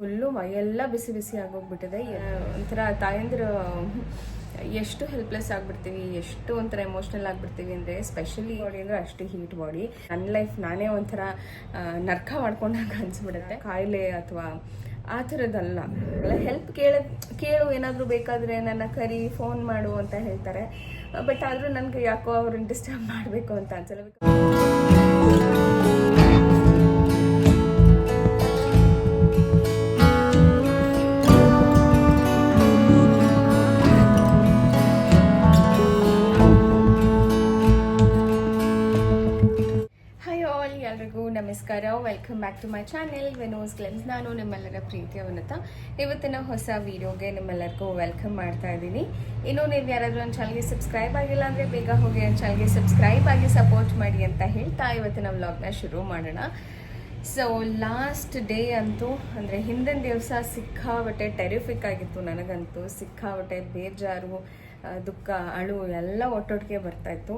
Full ಮೈಯೆಲ್ಲ ಬಿಸಿ ಬಿಸಿ ಆಗೋಗ್ಬಿಟ್ಟಿದೆ. ಒಂಥರ ತಾಯಂದಿರು, ಎಷ್ಟು ಹೆಲ್ಪ್ಲೆಸ್ ಆಗ್ಬಿಡ್ತೀವಿ, ಎಷ್ಟು ಒಂಥರ ಎಮೋಷ್ನಲ್ ಆಗ್ಬಿಡ್ತೀವಿ ಅಂದರೆ ಸ್ಪೆಷಲಿ ಬಾಡಿ ಅಂದರೆ ಅಷ್ಟು ಹೀಟ್ ಬಾಡಿ ನನ್ನ ಲೈಫ್ ನಾನೇ ಒಂಥರ ನರ್ಕ ಮಾಡ್ಕೊಂಡಾಗ ಅನ್ಸ್ಬಿಡುತ್ತೆ. ಕಾಯಿಲೆ ಅಥವಾ ಆ ಥರದ್ದಲ್ಲ. ಹೆಲ್ಪ್ ಕೇಳ, ಕೇಳು ಏನಾದರೂ ಬೇಕಾದರೆ ನನ್ನ ಕರಿ ಫೋನ್ ಮಾಡು ಅಂತ ಹೇಳ್ತಾರೆ. ಬಟ್ ಆದರೂ ನನಗೆ ಯಾಕೋ ಅವ್ರನ್ನ ಡಿಸ್ಟರ್ಬ್ ಮಾಡಬೇಕು ಅಂತ ಅನ್ಸಲ್ಲ. ನಮಸ್ಕಾರ welcome back to my channel ವೆನೋಸ್ ಗ್ಲೆನ್ಸ್ ನಾನು ನಿಮ್ಮೆಲ್ಲರ ಪ್ರೀತಿಯ ಉನ್ನತ ಇವತ್ತಿನ ಹೊಸ ವಿಡಿಯೋಗೆ ನಿಮ್ಮೆಲ್ಲರಿಗೂ ವೆಲ್ಕಮ್ ಮಾಡ್ತಾ ಇದ್ದೀನಿ. ಇನ್ನೂ ನೀವು ಯಾರಾದರೂ ನನ್ನ ಚಾನಲ್ಗೆ ಸಬ್ಸ್ಕ್ರೈಬ್ ಆಗಿಲ್ಲ ಅಂದರೆ ಬೇಗ ಹೋಗಿ ಒಂದು ಚಾನಲ್ಗೆ ಸಬ್ಸ್ಕ್ರೈಬ್ ಆಗಿ ಸಪೋರ್ಟ್ ಮಾಡಿ ಅಂತ ಹೇಳ್ತಾ ಇವತ್ತಿನ ವ್ಲಾಗ್ನ ಶುರು ಮಾಡೋಣ. ಸೊ ಲಾಸ್ಟ್ ಡೇ ಅಂತೂ, ಅಂದರೆ ಹಿಂದಿನ ದಿವಸ ಸಿಕ್ಕಾಬಟ್ಟೆ ಟೆರಿಫಿಕ್ ಆಗಿತ್ತು ನನಗಂತೂ. ಸಿಕ್ಕಾಬಟ್ಟೆ ಬೇಜಾರು ದುಃಖ, ಅಳು ಎಲ್ಲ ಒಟ್ಟೊಟ್ಟಿಗೆ ಬರ್ತಾಯಿತ್ತು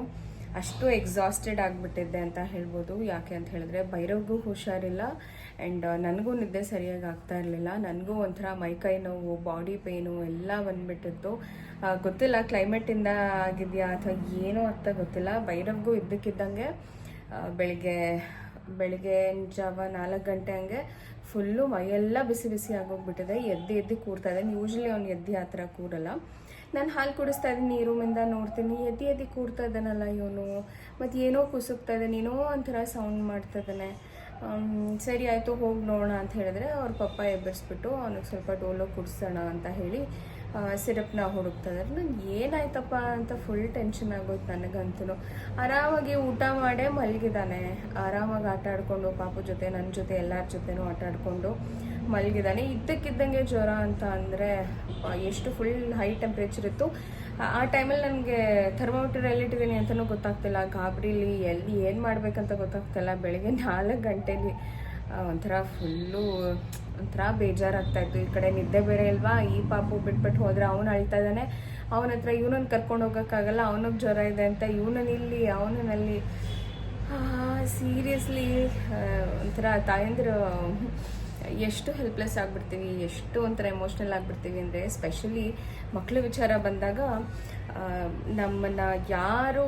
ಅಷ್ಟು ಎಕ್ಸಾಸ್ಟೆಡ್ ಆಗಿಬಿಟ್ಟಿದ್ದೆ ಅಂತ ಹೇಳ್ಬೋದು. ಯಾಕೆ ಅಂತ ಹೇಳಿದ್ರೆ ಭೈರವ್ಗೂ ಹುಷಾರಿಲ್ಲ ಆ್ಯಂಡ್ ನನಗೂ ನಿದ್ದೆ ಸರಿಯಾಗಿ ಆಗ್ತಾ ಇರಲಿಲ್ಲ. ನನಗೂ ಒಂಥರ ಮೈಕೈ ನೋವು ಬಾಡಿ ಪೇನು ಎಲ್ಲ ಬಂದ್ಬಿಟ್ಟಿತ್ತು. ಗೊತ್ತಿಲ್ಲ ಕ್ಲೈಮೇಟಿಂದ ಆಗಿದೆಯಾ ಅಥವಾ ಏನೋ ಅಂತ ಗೊತ್ತಿಲ್ಲ. ಭೈರವ್ಗೂ ಇದ್ದಕ್ಕಿದ್ದಂಗೆ ಬೆಳಿಗ್ಗೆ ಬೆಳಿಗ್ಗೆ ಜಾವ ನಾಲ್ಕು ಗಂಟೆ ಹಂಗೆ ಫುಲ್ಲು ಮೈಯೆಲ್ಲ ಬಿಸಿ ಬಿಸಿ ಆಗೋಗ್ಬಿಟ್ಟಿದೆ. ಎದ್ದು ಎದ್ದು ಕೂರ್ತಾ ಇದ್ದಾನೆ. ಯೂಶ್ವಲಿ ಅವ್ನು ಎದ್ದು ಆ ಥರ ಕೂರಲ್ಲ. ನಾನು ಹಾಲು ಕುಡಿಸ್ತಾ ಇದ್ದೀನಿ ಈ ರೂಮಿಂದ ನೋಡ್ತೀನಿ. ಎದ್ದು ಎದ್ದು ಕೂರ್ತಾ ಇದ್ದಾನಲ್ಲ ಇವನು. ಮತ್ತು ಏನೋ ಕುಸುಕ್ತಾ ಇದ್ದಾನೆ, ಏನೋ ಒಂಥರ ಸೌಂಡ್ ಮಾಡ್ತಾ ಇದ್ದಾನೆ. ಸರಿ ಆಯಿತು, ಹೋಗಿ ನೋಡೋಣ ಅಂತ ಹೇಳಿದ್ರೆ ಅವ್ರ ಪಪ್ಪ ಎಬ್ಬರಿಸ್ಬಿಟ್ಟು ಅವನಿಗೆ ಸ್ವಲ್ಪ ಡೋಲೋ ಕುಡಿಸೋಣ ಅಂತ ಹೇಳಿ ಸಿರಪ್ನ ಹುಡುಕ್ತಾ ಇದ್ದಾರೆ ನಂಗೆ ಏನಾಯ್ತಪ್ಪ ಅಂತ ಫುಲ್ ಟೆನ್ಷನ್ ಆಗೋಯ್ತು ನನಗಂತೂ. ಆರಾಮಾಗಿ ಊಟ ಮಾಡೇ ಮಲಗಿದ್ದಾನೆ ಆರಾಮಾಗಿ ಆಟ ಆಡ್ಕೊಂಡು, ಪಾಪು ಜೊತೆ ನನ್ನ ಜೊತೆ, ಎಲ್ಲರ ಜೊತೆನೂ ಆಟ ಆಡ್ಕೊಂಡು ಮಲಗಿದ್ದಾನೆ. ಇದ್ದಕ್ಕಿದ್ದಂಗೆ ಜ್ವರ ಅಂತ ಅಂದರೆ ಎಷ್ಟು ಫುಲ್ ಹೈ ಟೆಂಪ್ರೇಚರ್ ಇತ್ತು. ಆ- ಟೈಮಲ್ಲಿ ನನಗೆ ಥರ್ಮೋಮೀಟರ್ ಎಲ್ಲಿಟ್ಟಿದ್ದೀನಿ ಅಂತಲೂ ಗೊತ್ತಾಗ್ತಿಲ್ಲ. ಗಾಬರಿಲಿ, ಎಲ್ಲಿ ಏನು ಮಾಡಬೇಕಂತ ಗೊತ್ತಾಗ್ತಿಲ್ಲ. ಬೆಳಗ್ಗೆ ನಾಲ್ಕು ಗಂಟೆಲಿ ಒಂಥರ ಫುಲ್ಲು ಒಂಥರ ಬೇಜಾರಾಗ್ತಾ ಇತ್ತು. ಈ ಕಡೆ ನಿದ್ದೆ ಬೇರೆ ಇಲ್ವಾ? ಈ ಪಾಪು ಬಿಟ್ಬಿಟ್ಟು ಹೋದರೆ ಅವನು ಅಳ್ತಾ ಇದ್ದಾನೆ. ಅವನ ಹತ್ರ ಇವನನ್ನು ಕರ್ಕೊಂಡು ಹೋಗೋಕ್ಕಾಗಲ್ಲ. ಅವನಿಗೆ ಜ್ವರ ಇದೆ ಅಂತ ಇವನನ್ನು ಇಲ್ಲಿ ಅವನಲ್ಲಿ ಸೀರಿಯಸ್ಲಿ ಒಂಥರ ತಾಯಂದಿರು ಎಷ್ಟು ಹೆಲ್ಪ್ಲೆಸ್ ಆಗ್ಬಿಡ್ತೀವಿ, ಎಷ್ಟು ಒಂಥರ ಎಮೋಷ್ನಲ್ ಆಗ್ಬಿಡ್ತೀವಿ ಅಂದರೆ ಸ್ಪೆಷಲಿ ಮಕ್ಕಳ ವಿಚಾರ ಬಂದಾಗ ನಮ್ಮನ್ನು ಯಾರು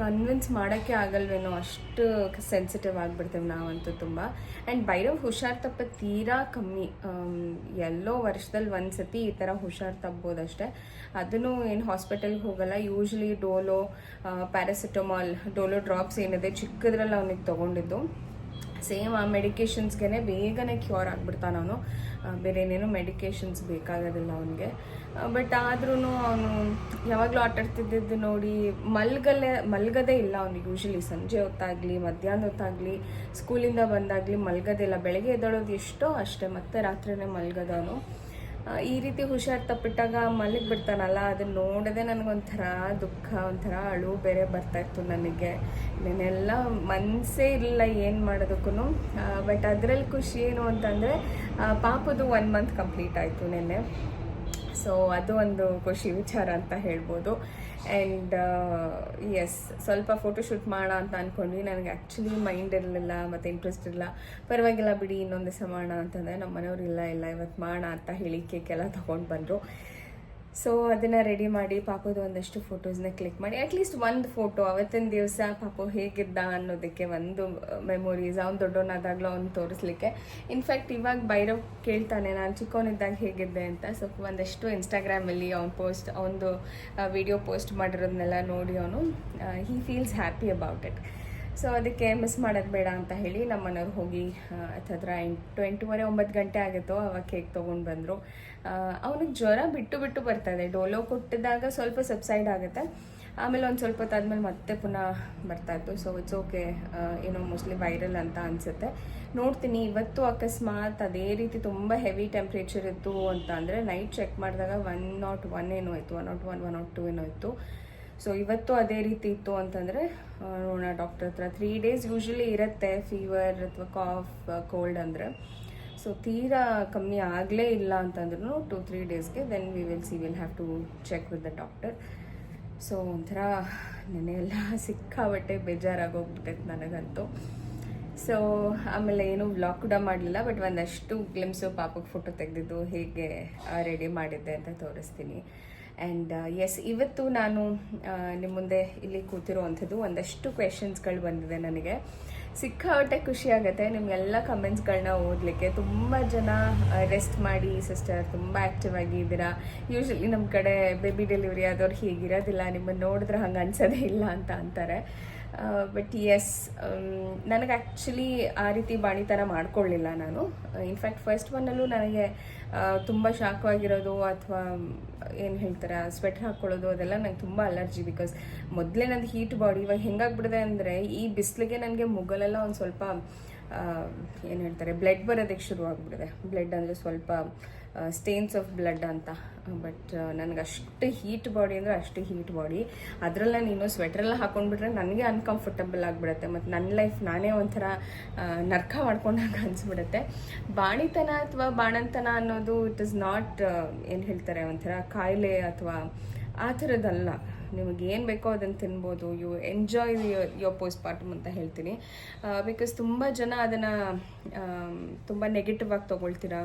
ಕನ್ವಿನ್ಸ್ ಮಾಡೋಕ್ಕೆ ಆಗಲ್ವೇನೋ ಅಷ್ಟು ಸೆನ್ಸಿಟಿವ್ ಆಗಿಬಿಡ್ತೇವೆ ನಾವಂತೂ ತುಂಬ. ಆ್ಯಂಡ್ ಬೈರವ್ ಹುಷಾರ್ ತಪ್ಪ ತೀರಾ ಕಮ್ಮಿ. ಎಲ್ಲೋ ವರ್ಷದಲ್ಲಿ ಒಂದು ಸತಿ ಈ ಥರ ಹುಷಾರ್ ತಪ್ಪಬೋದಷ್ಟೇ ಅದನ್ನು ಏನು ಹಾಸ್ಪಿಟಲ್ಗೆ ಹೋಗಲ್ಲ. Usually Dolo paracetamol Dolo drops ಏನಿದೆ ಚಿಕ್ಕದ್ರಲ್ಲಿ ಅವನಿಗೆ ತೊಗೊಂಡಿದ್ದು. ಸೇಮ್ ಆ ಮೆಡಿಕೇಷನ್ಸ್ಗೆ ಬೇಗನೆ ಕ್ಯೂರ್ ಆಗಿಬಿಡ್ತಾನೆ ಅವನು. ಬೇರೆ ಏನೇನು ಮೆಡಿಕೇಶನ್ಸ್ ಬೇಕಾಗೋದಿಲ್ಲ ಅವನಿಗೆ. ಬಟ್ ಆದ್ರೂ ಅವನು ಯಾವಾಗಲೂ ಆಟಾಡ್ತಿದ್ದಿದ್ದು ನೋಡಿ ಮಲ್ಗಲ್ಲೇ ಮಲ್ಗದೇ ಇಲ್ಲ ಅವ್ನಿಗೆ ಯೂಶಲಿ ಸಂಜೆ ಹೊತ್ತಾಗಲಿ, ಮಧ್ಯಾಹ್ನ ಹೊತ್ತಾಗಲಿ ಸ್ಕೂಲಿಂದ ಬಂದಾಗಲಿ ಮಲ್ಗದೇ ಇಲ್ಲ. ಬೆಳಗ್ಗೆ ಎದ್ದೋಳೋದು ಎಷ್ಟೋ ಅಷ್ಟೇ, ಮತ್ತೆ ರಾತ್ರಿನೇ ಮಲ್ಗದವನು. ಈ ರೀತಿ ಹುಷಾರ್ ತಪ್ಪಿಟ್ಟಾಗ ಮಲಗಿ ಬಿಡ್ತಾನಲ್ಲ ಅದನ್ನ ನೋಡದೆ ನನಗೊಂಥರ ದುಃಖ, ಒಂಥರ ಅಳು ಬೇರೆ ಬರ್ತಾ ಇತ್ತು ನನಗೆ. ನೆನೆಲ್ಲ ಮನಸ್ಸೇ ಇಲ್ಲ ಏನು ಮಾಡೋದಕ್ಕೂ ಬಟ್ ಅದರಲ್ಲಿ ಖುಷಿ ಏನು ಅಂತಂದರೆ ಪಾಪದು ಒನ್ ಮಂತ್ ಕಂಪ್ಲೀಟ್ ಆಯಿತು ನೆನ್ನೆ. ಸೊ ಅದು ಒಂದು ಖುಷಿ ವಿಚಾರ ಅಂತ ಹೇಳ್ಬೋದು. ಆ್ಯಂಡ್ ಎಸ್ ಸ್ವಲ್ಪ ಫೋಟೋಶೂಟ್ ಮಾಡೋಣ ಅಂತ ಅಂದ್ಕೊಂಡ್ವಿ ನನಗೆ ಆ್ಯಕ್ಚುಲಿ ಮೈಂಡ್ ಇರಲಿಲ್ಲ, ಮತ್ತು ಇಂಟ್ರೆಸ್ಟ್ ಇರಲಿಲ್ಲ. ಪರವಾಗಿಲ್ಲ ಬಿಡಿ, ಇನ್ನೊಂದು ದಿವಸ ಮಾಡೋಣ ಅಂತಂದರೆ ನಮ್ಮ ಮನೆಯವ್ರು ಇಲ್ಲ ಇಲ್ಲ, ಇವತ್ತು ಮಾಡೋಣ ಅಂತ ಹೇಳಿ ಕೇಕೆಲ್ಲ ತೊಗೊಂಡು ಬಂದರು. ಸೊ ಅದನ್ನು ರೆಡಿ ಮಾಡಿ ಪಾಪದ ಒಂದಷ್ಟು ಫೋಟೋಸ್ನ ಕ್ಲಿಕ್ ಮಾಡಿ. ಅಟ್ಲೀಸ್ಟ್ ಒಂದು ಫೋಟೋ ಅವತ್ತಿನ ದಿವಸ ಪಾಪ ಹೇಗಿದ್ದ ಅನ್ನೋದಕ್ಕೆ ಒಂದು ಮೆಮೊರೀಸ್ ಅವ್ನು ದೊಡ್ಡವನಾದಾಗಲೂ ಅವ್ನು ತೋರಿಸ್ಲಿಕ್ಕೆ. ಇನ್ಫ್ಯಾಕ್ಟ್ ಇವಾಗ ಬೈರವ್ ಕೇಳ್ತಾನೆ, ನಾನು ಚಿಕ್ಕವನಿದ್ದಾಗ ಹೇಗಿದ್ದೆ ಅಂತ. ಸೊ ಒಂದಷ್ಟು ಇನ್ಸ್ಟಾಗ್ರಾಮಲ್ಲಿ ಅವ್ನು ಪೋಸ್ಟ್ ಅವನದು ವಿಡಿಯೋ ಪೋಸ್ಟ್ ಮಾಡಿರೋದನ್ನೆಲ್ಲ ನೋಡಿ ಅವನು he feels happy about it so ಅದಕ್ಕೆ ಮಿಸ್ ಮಾಡೋದು ಬೇಡ ಅಂತ ಹೇಳಿ ನಮ್ಮ ಮನೆಯವ್ರು ಹೋಗಿ ಹತ್ರ ಎಂಟು, ಎಂಟೂವರೆ, ಒಂಬತ್ತು ಗಂಟೆ ಆಗುತ್ತೋ, ಅವಾಗ ಕೇಕ್ ತೊಗೊಂಡು ಬಂದರು. ಅವನಿಗೆ ಜ್ವರ ಬಿಟ್ಟು ಬಿಟ್ಟು ಬರ್ತದೆ ಡೋಲೋ ಕೊಟ್ಟಿದಾಗ ಸ್ವಲ್ಪ ಸಬ್ಸೈಡ್ ಆಗುತ್ತೆ. ಆಮೇಲೆ ಒಂದು ಸ್ವಲ್ಪ ಹೊತ್ತಾದ್ಮೇಲೆ ಮತ್ತೆ ಪುನಃ ಬರ್ತಾ ಇತ್ತು. ಸೊ ಇಟ್ಸ್ ಓಕೆ ಏನೋ ಮೋಸ್ಟ್ಲಿ ವೈರಲ್ ಅಂತ ಅನಿಸುತ್ತೆ. ನೋಡ್ತೀನಿ, ಇವತ್ತು ಅಕಸ್ಮಾತ್ ಅದೇ ರೀತಿ ತುಂಬ ಹೆವಿ ಟೆಂಪ್ರೇಚರ್ ಇತ್ತು ಅಂತ ಅಂದರೆ ನೈಟ್ ಚೆಕ್ ಮಾಡಿದಾಗ ಒನ್ ನಾಟ್ ಒನ್ ಏನೋ ಇತ್ತು one not one one not two ಏನೋ ಇತ್ತು. ಸೊ ಇವತ್ತು ಅದೇ ರೀತಿ ಇತ್ತು ಅಂತಂದರೆ ನೋಡೋಣ ಡಾಕ್ಟರ್ ಹತ್ರ. ತ್ರೀ ಡೇಸ್ ಯೂಶ್ವಲಿ ಇರುತ್ತೆ ಫೀವರ್ ಅಥವಾ ಕಾಫ್ ಕೋಲ್ಡ್ ಅಂದರೆ. ಸೊ ತೀರಾ ಕಮ್ಮಿ ಆಗಲೇ ಇಲ್ಲ ಅಂತಂದ್ರೂ ಟು ತ್ರೀ ಡೇಸ್ಗೆ then we will see will have to check with the doctor so ಒಂಥರ ನೆನೆಯೆಲ್ಲ ಸಿಕ್ಕಾಬಟ್ಟೆ ಬೇಜಾರಾಗೋಗ್ಬಿಟ್ಟೈತೆ ನನಗಂತೂ. ಸೊ ಆಮೇಲೆ ಏನು ವ್ಲಾಗ್ ಕೂಡ ಮಾಡಲಿಲ್ಲ ಬಟ್ ಒಂದಷ್ಟು ಗ್ಲಿಮ್ಸು ಪಾಪಕ್ಕೆ ಫೋಟೋ ತೆಗೆದಿದ್ದು ಹೇಗೆ ರೆಡಿ ಮಾಡಿದ್ದೆ ಅಂತ ತೋರಿಸ್ತೀನಿ. ಆ್ಯಂಡ್ ಎಸ್ ಇವತ್ತು ನಾನು ನಿಮ್ಮ ಮುಂದೆ ಇಲ್ಲಿ ಕೂತಿರುವಂಥದ್ದು ಒಂದಷ್ಟು ಕ್ವೆಶನ್ಸ್ಗಳು ಬಂದಿದೆ ನನಗೆ. ಸಿಕ್ಕಾಪಟ್ಟೆ ಖುಷಿ ಆಗುತ್ತೆ ನಿಮಗೆಲ್ಲ ಕಮೆಂಟ್ಸ್ಗಳನ್ನ ಓದಲಿಕ್ಕೆ. ತುಂಬ ಜನ ರೆಸ್ಟ್ ಮಾಡಿ ಸಿಸ್ಟರ್ ತುಂಬ ಆ್ಯಕ್ಟಿವ್ ಆಗಿದ್ದೀರಾ ಯೂಶ್ವಲಿ ನಮ್ಮ ಕಡೆ ಬೇಬಿ ಡೆಲಿವರಿ ಆದವ್ರು ಹೀಗಿರೋದಿಲ್ಲ. ನಿಮ್ಮನ್ನು ನೋಡಿದ್ರೆ ಹಂಗೆ ಅನ್ಸೋದೇ ಇಲ್ಲ ಅಂತ ಅಂತಾರೆ. ಬಟ್ ಎಸ್ ನನಗೆ ಆ್ಯಕ್ಚುಲಿ ಆ ರೀತಿ ಬಾಣಿತನ ಮಾಡ್ಕೊಳ್ಳಿಲ್ಲ ನಾನು. ಇನ್ಫ್ಯಾಕ್ಟ್ ಫಸ್ಟ್ ಒನ್ನಲ್ಲೂ ನನಗೆ ತುಂಬ ಶಾಖವಾಗಿರೋದು ಅಥವಾ ಏನು ಹೇಳ್ತಾರೆ ಸ್ವೆಟರ್ ಹಾಕ್ಕೊಳ್ಳೋದು ಅದೆಲ್ಲ ನಂಗೆ ತುಂಬ ಅಲರ್ಜಿ ಬಿಕಾಸ್ ಮೊದಲೇ ನಂದು ಹೀಟ್ ಬಾಡಿ ಇವಾಗ ಹೆಂಗಾಗ್ಬಿಡದೆ ಅಂದರೆ ಈ ಬಿಸಿಲಿಗೆ ನನಗೆ ಮುಗಲೆಲ್ಲ ಒಂದು ಸ್ವಲ್ಪ ಏನು ಹೇಳ್ತಾರೆ ಬ್ಲಡ್ ಬರೋದಕ್ಕೆ ಶುರು ಆಗ್ಬಿಡಿದೆ ಬ್ಲಡ್ ಅಂದರೆ ಸ್ವಲ್ಪ ಸ್ಟೇನ್ಸ್ ಆಫ್ ಬ್ಲಡ್ ಅಂತ. ಬಟ್ ನನಗೆ ಅಷ್ಟು ಹೀಟ್ ಬಾಡಿ ಅಂದರೆ ಅಷ್ಟು ಹೀಟ್ ಬಾಡಿ ಅದರಲ್ಲ ನೀನು ಸ್ವೆಟ್ರೆಲ್ಲ ಹಾಕೊಂಡ್ಬಿಟ್ರೆ ನನಗೆ ಅನ್ಕಂಫರ್ಟಬಲ್ ಆಗಿಬಿಡುತ್ತೆ. ಮತ್ತು ನನ್ನ ಲೈಫ್ ನಾನೇ ಒಂಥರ ನರ್ಕ ಮಾಡ್ಕೊಂಡಾಗ ಅನಿಸ್ಬಿಡುತ್ತೆ. ಬಾಣಿತನ ಅಥವಾ ಬಾಣಂತನ ಅನ್ನೋದು ಇಟ್ ಇಸ್ ನಾಟ್ ಏನು ಹೇಳ್ತಾರೆ, ಒಂಥರ ಕಾಯಿಲೆ ಅಥವಾ ಆ ಥರದ್ದಲ್ಲ. ನಿಮಗೆ ಏನು ಬೇಕೋ ಅದನ್ನು ತಿನ್ಬೋದು. You enjoy your postpartum ಅಂತ ಹೇಳ್ತೀನಿ. ಬಿಕಾಸ್ ತುಂಬ ಜನ ಅದನ್ನು ತುಂಬ ನೆಗೆಟಿವ್ ಆಗಿ ತೊಗೊಳ್ತೀರಾ?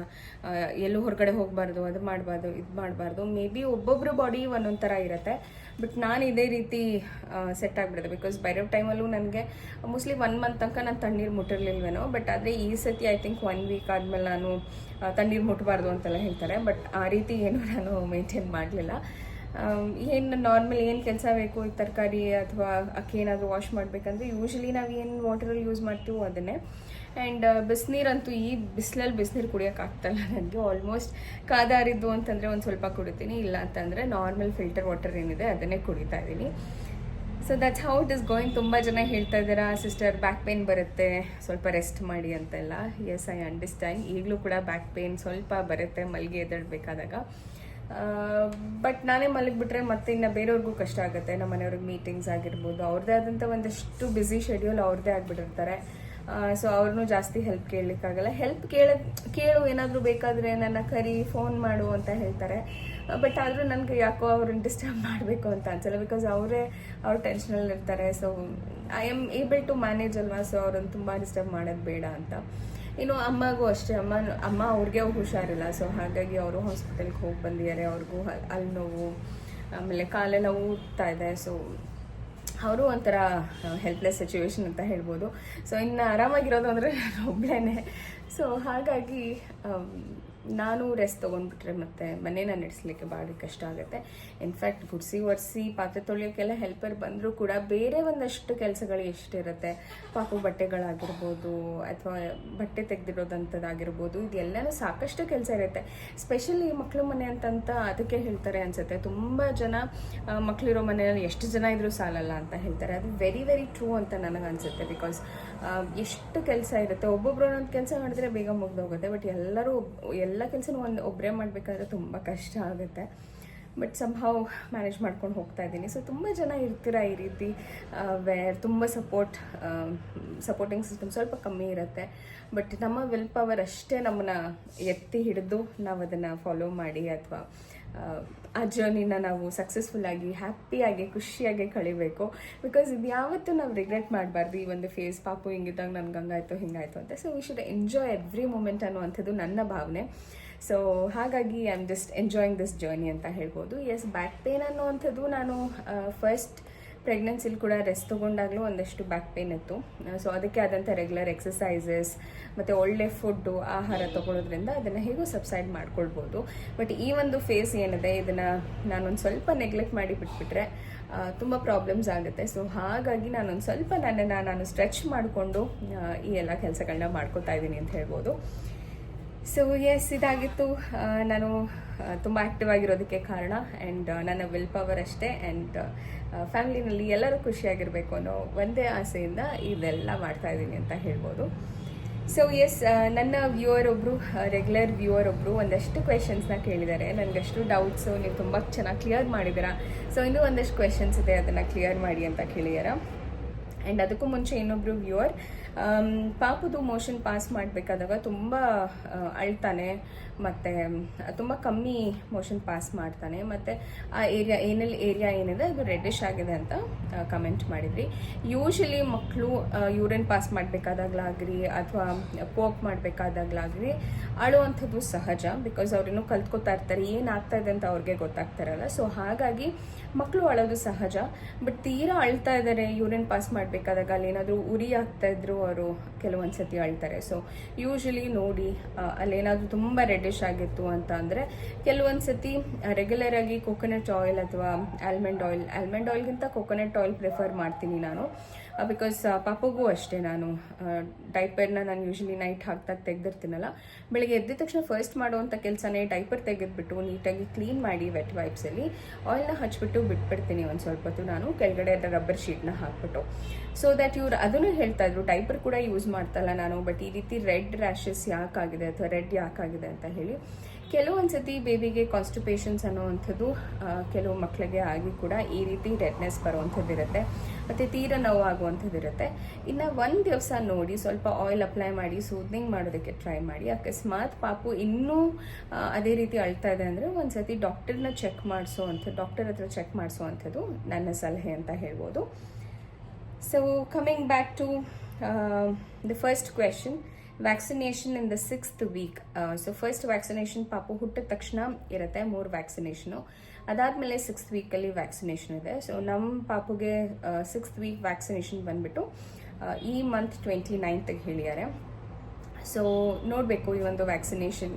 ಎಲ್ಲೂ ಹೊರಗಡೆ ಹೋಗಬಾರ್ದು, ಅದು ಮಾಡಬಾರ್ದು, ಇದು ಮಾಡಬಾರ್ದು. ಮೇ ಬಿ ಒಬ್ಬೊಬ್ಬರು ಬಾಡಿ ಒಂದೊಂದು ಥರ ಇರುತ್ತೆ. ಬಟ್ ನಾನು ಇದೇ ರೀತಿ ಸೆಟ್ ಆಗಿಬಿಡುತ್ತೆ ಬಿಕಾಸ್ ಬೇರೆ ಟೈಮಲ್ಲೂ ನನಗೆ ಮೋಸ್ಟ್ಲಿ ಒನ್ ಮಂತ್ ತನಕ ನಾನು ತಣ್ಣೀರು ಮುಟ್ಟಿರ್ಲಿಲ್ವೇನೋ ಬಟ್ ಆದರೆ ಈ ಸತಿ ಐ ಥಿಂಕ್ ಒನ್ ವೀಕ್ ಆದಮೇಲೆ ನಾನು ತಣ್ಣೀರು ಮುಟ್ಟಬಾರ್ದು ಅಂತೆಲ್ಲ ಹೇಳ್ತಾರೆ. ಬಟ್ ಆ ರೀತಿ ಏನು ನಾನು ಮೇಂಟೈನ್ ಮಾಡಲಿಲ್ಲ. ಏನು ನಾರ್ಮಲ್ ಏನು ಕೆಲಸ ಬೇಕು, ಈ ತರಕಾರಿ ಅಥವಾ ಅಕ್ಕಿ ಏನಾದರೂ ವಾಶ್ ಮಾಡಬೇಕಂದ್ರೆ ಯೂಶ್ವಲಿ ನಾವು ಏನು ವಾಟರಲ್ಲಿ ಯೂಸ್ ಮಾಡ್ತೀವೋ ಅದನ್ನೇ. ಆ್ಯಂಡ್ ಬಿಸಿನೀರಂತೂ ಈ ಬಿಸಿಲಲ್ಲಿ ಬಿಸಿನೀರು ಕುಡಿಯೋಕ್ಕಾಗ್ತಲ್ಲ ನನಗೆ. ಆಲ್ಮೋಸ್ಟ್ ಕಾದಾರಿದ್ದು ಅಂತಂದರೆ ಒಂದು ಸ್ವಲ್ಪ ಕುಡಿತೀನಿ, ಇಲ್ಲ ಅಂತಂದರೆ ನಾರ್ಮಲ್ ಫಿಲ್ಟರ್ ವಾಟರ್ ಏನಿದೆ ಅದನ್ನೇ ಕುಡಿತಾ ಇದ್ದೀನಿ. So that's how it is going ತುಂಬ ಜನ ಹೇಳ್ತಾ ಇದ್ದೀರಾ ಸಿಸ್ಟರ್ ಬ್ಯಾಕ್ ಪೇನ್ ಬರುತ್ತೆ, ಸ್ವಲ್ಪ ರೆಸ್ಟ್ ಮಾಡಿ ಅಂತೆಲ್ಲ. ಎಸ್ ಐ ಅಂಡರ್ಸ್ಟ್ಯಾಂಡ್ ಈಗಲೂ ಕೂಡ ಬ್ಯಾಕ್ ಪೇನ್ ಸ್ವಲ್ಪ ಬರುತ್ತೆ, ಮಲ್ಗೆ ಎದ್ದೇಳಬೇಕಾದಾಗ. ಬಟ್ ನಾನೇ ಮಲಗಿಬಿಟ್ರೆ ಮತ್ತೆ ಇನ್ನು ಬೇರೆಯವ್ರಿಗೂ ಕಷ್ಟ ಆಗುತ್ತೆ. ನಮ್ಮ ಮನೆಯವ್ರಿಗೆ ಮೀಟಿಂಗ್ಸ್ ಆಗಿರ್ಬೋದು ಅವ್ರದ್ದೇ ಆದಂಥ ಒಂದಷ್ಟು ಬ್ಯುಸಿ ಶೆಡ್ಯೂಲ್ ಅವ್ರದ್ದೇ ಆಗಿಬಿಟ್ಟಿರ್ತಾರೆ. ಸೊ ಅವ್ರನ್ನೂ ಜಾಸ್ತಿ ಹೆಲ್ಪ್ ಕೇಳಲಿಕ್ಕಾಗಲ್ಲ. ಹೆಲ್ಪ್ ಕೇಳ, ಕೇಳು, ಏನಾದರೂ ಬೇಕಾದರೆ ನನ್ನ ಕರಿ ಫೋನ್ ಮಾಡು ಅಂತ ಹೇಳ್ತಾರೆ. ಬಟ್ ಆದರೂ ನನಗೆ ಯಾಕೋ ಅವ್ರನ್ನ ಡಿಸ್ಟರ್ಬ್ ಮಾಡಬೇಕು ಅಂತ ಅನ್ಸಲ್ಲ ಬಿಕಾಸ್ ಅವರೇ, ಅವ್ರ ಟೆನ್ಷನಲ್ಲಿ ಇರ್ತಾರೆ so I am able to manage ಅಲ್ವಾ? ಸೊ ಅವ್ರನ್ನ ತುಂಬ ಡಿಸ್ಟರ್ಬ್ ಮಾಡೋದು ಬೇಡ ಅಂತ. ಇನ್ನು ಅಮ್ಮಗೂ ಅಷ್ಟೇ, ಅಮ್ಮ ಅಮ್ಮ ಅವ್ರಿಗೆ ಹುಷಾರಿಲ್ಲ ಸೊ ಹಾಗಾಗಿ ಅವರು ಹಾಸ್ಪಿಟಲ್ಗೆ ಹೋಗಿ ಬಂದಿದ್ದಾರೆ, ಅವ್ರಿಗೂ ಅಲ್ಲಿ ನೋವು, ಆಮೇಲೆ ಕಾಲೆಲ್ಲ ಊದ್ತಾ ಇದೆ ಸೊ ಅವರು ಒಂಥರ ಹೆಲ್ಪ್ಲೆಸ್ ಸಿಚುವೇಶನ್ ಅಂತ ಹೇಳ್ಬೋದು. ಸೊ ಇನ್ನು ಆರಾಮಾಗಿರೋದು ಅಂದರೆ ಒಬ್ಬಳೇ ಸೊ ಹಾಗಾಗಿ ನಾನು ರೆಸ್ಟ್ ತೊಗೊಂಡ್ಬಿಟ್ರೆ ಮತ್ತೆ ಮನೇನ ನಡೆಸಲಿಕ್ಕೆ ಭಾಳ ಕಷ್ಟ ಆಗುತ್ತೆ. ಇನ್ಫ್ಯಾಕ್ಟ್ ಗುಡಿಸಿ ಒರೆಸಿ ಪಾತ್ರೆ ತೊಳೆಯೋಕ್ಕೆಲ್ಲ ಹೆಲ್ಪರ್ ಬಂದರೂ ಕೂಡ ಬೇರೆ ಒಂದಷ್ಟು ಕೆಲಸಗಳು ಎಷ್ಟಿರುತ್ತೆ. ಪಾಪು ಬಟ್ಟೆಗಳಾಗಿರ್ಬೋದು ಅಥವಾ ಬಟ್ಟೆ ತೆಗೆದಿರೋದಂಥದ್ದಾಗಿರ್ಬೋದು ಇದೆಲ್ಲನೂ ಸಾಕಷ್ಟು ಕೆಲಸ ಇರುತ್ತೆ. ಸ್ಪೆಷಲಿ ಮಕ್ಕಳು ಮನೆ ಅಂತಂತ ಅದಕ್ಕೆ ಹೇಳ್ತಾರೆ ಅನಿಸುತ್ತೆ. ತುಂಬ ಜನ ಮಕ್ಕಳಿರೋ ಮನೆಯಲ್ಲಿ ಎಷ್ಟು ಜನ ಇದ್ರೂ ಸಾಲಲ್ಲ ಅಂತ ಹೇಳ್ತಾರೆ. ಅದು ವೆರಿ ವೆರಿ ಟ್ರೂ ಅಂತ ನನಗೆ ಅನ್ಸುತ್ತೆ ಬಿಕಾಸ್ ಎಷ್ಟು ಕೆಲಸ ಇರುತ್ತೆ. ಒಬ್ಬೊಬ್ರು ಒಂದೊಂದು ಕೆಲಸ ಮಾಡಿದ್ರೆ ಬೇಗ ಮುಗ್ದೋಗುತ್ತೆ. ಬಟ್ ಎಲ್ಲರೂ ಎಲ್ಲ ಕೆಲಸನೂ ಒಂದು ಒಬ್ಬರೇ ಮಾಡಬೇಕಾದ್ರೆ ತುಂಬ ಕಷ್ಟ ಆಗುತ್ತೆ. ಬಟ್ ಸಂಭಾವ್ ಮ್ಯಾನೇಜ್ ಮಾಡ್ಕೊಂಡು ಹೋಗ್ತಾ ಇದ್ದೀನಿ. ಸೊ ತುಂಬ ಜನ ಇರ್ತೀರ ಈ ರೀತಿ ವೇರ್ ತುಂಬ ಸಪೋರ್ಟ್ ಸಪೋರ್ಟಿಂಗ್ ಸಿಸ್ಟಮ್ ಸ್ವಲ್ಪ ಕಮ್ಮಿ ಇರುತ್ತೆ. ಬಟ್ ನಮ್ಮ ವಿಲ್ ಪವರ್ ಅಷ್ಟೇ ನಮ್ಮನ್ನ ಎತ್ತಿ ಹಿಡಿದು ನಾವು ಅದನ್ನು ಫಾಲೋ ಮಾಡಿ ಅಥವಾ ಆ ಜರ್ನಿನ ನಾವು ಸಕ್ಸಸ್ಫುಲ್ಲಾಗಿ ಹ್ಯಾಪಿಯಾಗಿ ಖುಷಿಯಾಗಿ ಕಳಿಬೇಕು. ಬಿಕಾಸ್ ಇದು ಯಾವತ್ತೂ ನಾವು ರಿಗ್ರೆಟ್ ಮಾಡಬಾರ್ದು. ಈ ಒಂದು ಫೇಸ್ ಪಾಪು ಹಿಂಗಿದ್ದಾಗ ನನ್ಗೆ ಹಂಗಾಯ್ತು, ಹಿಂಗಾಯ್ತು ಅಂತ. So we should enjoy every moment ಅನ್ನುವಂಥದ್ದು ನನ್ನ ಭಾವನೆ. ಸೊ ಹಾಗಾಗಿ I am just enjoying this journey ಅಂತ ಹೇಳ್ಬೋದು. ಎಸ್ ಬ್ಯಾಕ್ ಪೇನ್ ಅನ್ನುವಂಥದ್ದು ನಾನು ಫಸ್ಟ್ ಪ್ರೆಗ್ನೆನ್ಸಿಲಿ ಕೂಡ ರೆಸ್ಟ್ ತೊಗೊಂಡಾಗಲೂ ಒಂದಷ್ಟು ಬ್ಯಾಕ್ ಪೇನ್ ಇತ್ತು. ಸೊ ಅದಕ್ಕೆ ಆದಂಥ ರೆಗ್ಯುಲರ್ ಎಕ್ಸಸೈಸಸ್ ಮತ್ತು ಒಳ್ಳೆ ಫುಡ್ಡು ಆಹಾರ ತೊಗೊಳೋದ್ರಿಂದ ಅದನ್ನು ಹೇಗೂ ಸಬ್ಸೈಡ್ ಮಾಡ್ಕೊಳ್ಬೋದು. ಬಟ್ ಈ ಒಂದು ಫೇಸ್ ಏನಿದೆ, ಇದನ್ನು ನಾನೊಂದು ಸ್ವಲ್ಪ ನೆಗ್ಲೆಕ್ಟ್ ಮಾಡಿ ಬಿಟ್ಬಿಟ್ರೆ ತುಂಬ ಪ್ರಾಬ್ಲಮ್ಸ್ ಆಗುತ್ತೆ. ಸೊ ಹಾಗಾಗಿ ನಾನೊಂದು ಸ್ವಲ್ಪ ನನ್ನನ್ನು ನಾನು ಸ್ಟ್ರೆಚ್ ಮಾಡಿಕೊಂಡು ಈ ಎಲ್ಲ ಕೆಲಸಗಳನ್ನ ಮಾಡ್ಕೊತಾ ಇದ್ದೀನಿ ಅಂತ ಹೇಳ್ಬೋದು. ಸೊ ಎಸ್ ಇದಾಗಿತ್ತು. ನಾನು ತುಂಬ ಆ್ಯಕ್ಟಿವ್ ಆಗಿರೋದಕ್ಕೆ ಕಾರಣ ಆ್ಯಂಡ್ ನನ್ನ ವಿಲ್ ಪವರ್ ಅಷ್ಟೇ ಆ್ಯಂಡ್ ಫ್ಯಾಮಿಲಿನಲ್ಲಿ ಎಲ್ಲರೂ ಖುಷಿಯಾಗಿರಬೇಕು ಅನ್ನೋ ಒಂದೇ ಆಸೆಯಿಂದ ಇದೆಲ್ಲ ಮಾಡ್ತಾ ಇದ್ದೀನಿ ಅಂತ ಹೇಳ್ಬೋದು. ಸೊ ಎಸ್ ನನ್ನ ವ್ಯೂವರ್ ಒಬ್ಬರು ರೆಗ್ಯುಲರ್ ವ್ಯೂವರ್ ಒಬ್ಬರು ಒಂದಷ್ಟು ಕ್ವೆಶನ್ಸ್ನ ಕೇಳಿದ್ದಾರೆ. ನನಗಷ್ಟು ಡೌಟ್ಸು ನೀವು ತುಂಬ ಚೆನ್ನಾಗಿ ಕ್ಲಿಯರ್ ಮಾಡಿದ್ದೀರಾ? ಸೊ ಇನ್ನೂ ಒಂದಷ್ಟು ಕ್ವೆಶನ್ಸ್ ಇದೆ, ಅದನ್ನು ಕ್ಲಿಯರ್ ಮಾಡಿ ಅಂತ ಕೇಳಿದಾರ. ಆ್ಯಂಡ್ ಅದಕ್ಕೂ ಮುಂಚೆ ಇನ್ನೊಬ್ರು ವ್ಯೂವರ್ ಪಾಪುದು ಮೋಷನ್ ಪಾಸ್ ಮಾಡಬೇಕಾದಾಗ ತುಂಬ ಅಳ್ತಾನೆ ಮತ್ತು ತುಂಬ ಕಮ್ಮಿ ಮೋಷನ್ ಪಾಸ್ ಮಾಡ್ತಾನೆ. ಮತ್ತು, ಆ ಏರಿಯಾ ಏನಲ್ಲಿ ಏರಿಯಾ ಏನಿದೆ, ಅದು ರೆಡ್ಡಿಶ್ ಆಗಿದೆ ಅಂತ ಕಮೆಂಟ್ ಮಾಡಿದ್ರಿ. ಯೂಶಲಿ ಮಕ್ಕಳು ಯೂರಿನ್ ಪಾಸ್ ಮಾಡಬೇಕಾದಾಗ್ಲಾಗ್ರಿ, ಅಥವಾ ಪೋಕ್ ಮಾಡಬೇಕಾದಾಗ್ಲಾಗ್ರಿ, ಅಳುವಂಥದ್ದು ಸಹಜ ಬಿಕಾಸ್ ಅವ್ರಿನ್ನೂ ಕಲ್ತ್ಕೊತಾ ಇರ್ತಾರೆ. ಏನಾಗ್ತಾ ಇದೆ ಅಂತ ಅವ್ರಿಗೆ ಗೊತ್ತಾಗ್ತಾರಲ್ಲ. ಸೊ ಹಾಗಾಗಿ ಮಕ್ಕಳು ಅಳೋದು ಸಹಜ. ಬಟ್ ತೀರಾ ಅಳ್ತಾ ಇದ್ದಾರೆ ಯೂರಿನ್ ಪಾಸ್ ಮಾಡಬೇಕಾದಾಗ ಅಲ್ಲಿ ಏನಾದರೂ ಉರಿ ಆಗ್ತಾ ಇದ್ರು ಅವರು ಕೆಲವೊಂದು ಸತಿ ಅಳ್ತಾರೆ. ಸೊ ಯೂಶಲಿ ನೋಡಿ ಅಲ್ಲಿ ಅಲ್ಲೇನಾದರೂ ತುಂಬ ರೆಡಿಶ್ ಆಗಿತ್ತು ಅಂತ ಅಂದರೆ ಕೆಲವೊಂದು ಸತಿ ರೆಗ್ಯುಲರ್ ಆಗಿ ಕೋಕೋನಟ್ ಆಯಿಲ್ ಅಥವಾ ಆಲ್ಮಂಡ್ ಆಯಿಲ್ ಆಲ್ಮಂಡ್ ಆಯಿಲ್ಗಿಂತ ಕೋಕೋನಟ್ ಆಯಿಲ್ ಪ್ರಿಫರ್ ಮಾಡ್ತೀನಿ ನಾನು. ಬಿಕಾಸ್ ಪಾಪಗೂ ಅಷ್ಟೇ ನಾನು ಡೈಪರ್ನ ನಾನು ಯೂಶಲಿ ನೈಟ್ ಹಾಕ್ದಾಗ ತೆಗೆದಿರ್ತೀನಲ್ಲ, ಬೆಳಿಗ್ಗೆ ಎದ್ದ ತಕ್ಷಣ ಫಸ್ಟ್ ಮಾಡುವಂಥ ಕೆಲಸನೇ ಡೈಪರ್ ತೆಗೆದ್ಬಿಟ್ಟು ನೀಟಾಗಿ ಕ್ಲೀನ್ ಮಾಡಿ ವೆಟ್ ವೈಪ್ಸಲ್ಲಿ ಆಯಿಲ್ನ ಹಚ್ಬಿಟ್ಟು ಬಿಟ್ಬಿಡ್ತೀನಿ ಒಂದು ಸ್ವಲ್ಪ ಹೊತ್ತು ನಾನು, ಕೆಳಗಡೆ ರಬ್ಬರ್ ಶೀಟ್ನ ಹಾಕ್ಬಿಟ್ಟು. ಸೊ ದ್ಯಾಟ್ ಇವ್ರು ಅದನ್ನು ಹೇಳ್ತಾ ಇದ್ರು ಡೈಪರ್ ಕೂಡ ಯೂಸ್ ಮಾಡ್ತಲ್ಲ ನಾನು ಬಟ್ ಈ ರೀತಿ ರೆಡ್ ರ್ಯಾಷಸ್ ಯಾಕಾಗಿದೆ ಅಥವಾ ರೆಡ್ ಯಾಕಾಗಿದೆ ಅಂತ ಹೇಳಿ ಕೆಲವೊಂದು ಸತಿ ಬೇಬಿಗೆ ಕಾನ್ಸ್ಟಿಪೇಷನ್ಸ್ ಅನ್ನೋವಂಥದ್ದು ಕೆಲವು ಮಕ್ಕಳಿಗೆ ಆಗಿ ಕೂಡ ಈ ರೀತಿ ರೆಡ್ನೆಸ್ ಬರುವಂಥದ್ದು ಇರುತ್ತೆ ಮತ್ತು ತೀರ ನೋವು ಆಗುವಂಥದ್ದು ಇರುತ್ತೆ ಇನ್ನು ಒಂದು ದಿವಸ ನೋಡಿ ಸ್ವಲ್ಪ ಆಯಿಲ್ ಅಪ್ಲೈ ಮಾಡಿ ಸೂದ್ನಿಂಗ್ ಮಾಡೋದಕ್ಕೆ ಟ್ರೈ ಮಾಡಿ. ಅಕಸ್ಮಾತ್ ಪಾಪು ಇನ್ನೂ ಅದೇ ರೀತಿ ಅಳ್ತಾ ಇದೆ ಅಂದರೆ ಒಂದು ಸತಿ ಡಾಕ್ಟರ್ನ ಚೆಕ್ ಮಾಡಿಸೋ ಅಂಥದ್ದು ಡಾಕ್ಟರ್ ಹತ್ರ ಚೆಕ್ ಮಾಡಿಸೋ ಅಂಥದ್ದು ನನ್ನ ಸಲಹೆ ಅಂತ ಹೇಳ್ಬೋದು. So coming back to the first question vaccination in the sixth week so first vaccination ಪಾಪು ಹುಟ್ಟಿದ ತಕ್ಷಣ ಇರುತ್ತೆ, ಮೂರು ವ್ಯಾಕ್ಸಿನೇಷನು ಅದಾದಮೇಲೆ ಸಿಕ್ಸ್ತ್ ವೀಕಲ್ಲಿ ವ್ಯಾಕ್ಸಿನೇಷನ್ ಇದೆ. ಸೊ ನಮ್ಮ ಪಾಪುಗೆ ಸಿಕ್ಸ್ತ್ ವೀಕ್ ವ್ಯಾಕ್ಸಿನೇಷನ್ ಬಂದ್ಬಿಟ್ಟು ಈ ಮಂತ್ ಟ್ವೆಂಟಿ ನೈನ್ತ್ಗೆ ಹೇಳಿದ್ದಾರೆ. ಸೊ ನೋಡಬೇಕು ಈ ಒಂದು ವ್ಯಾಕ್ಸಿನೇಷನ್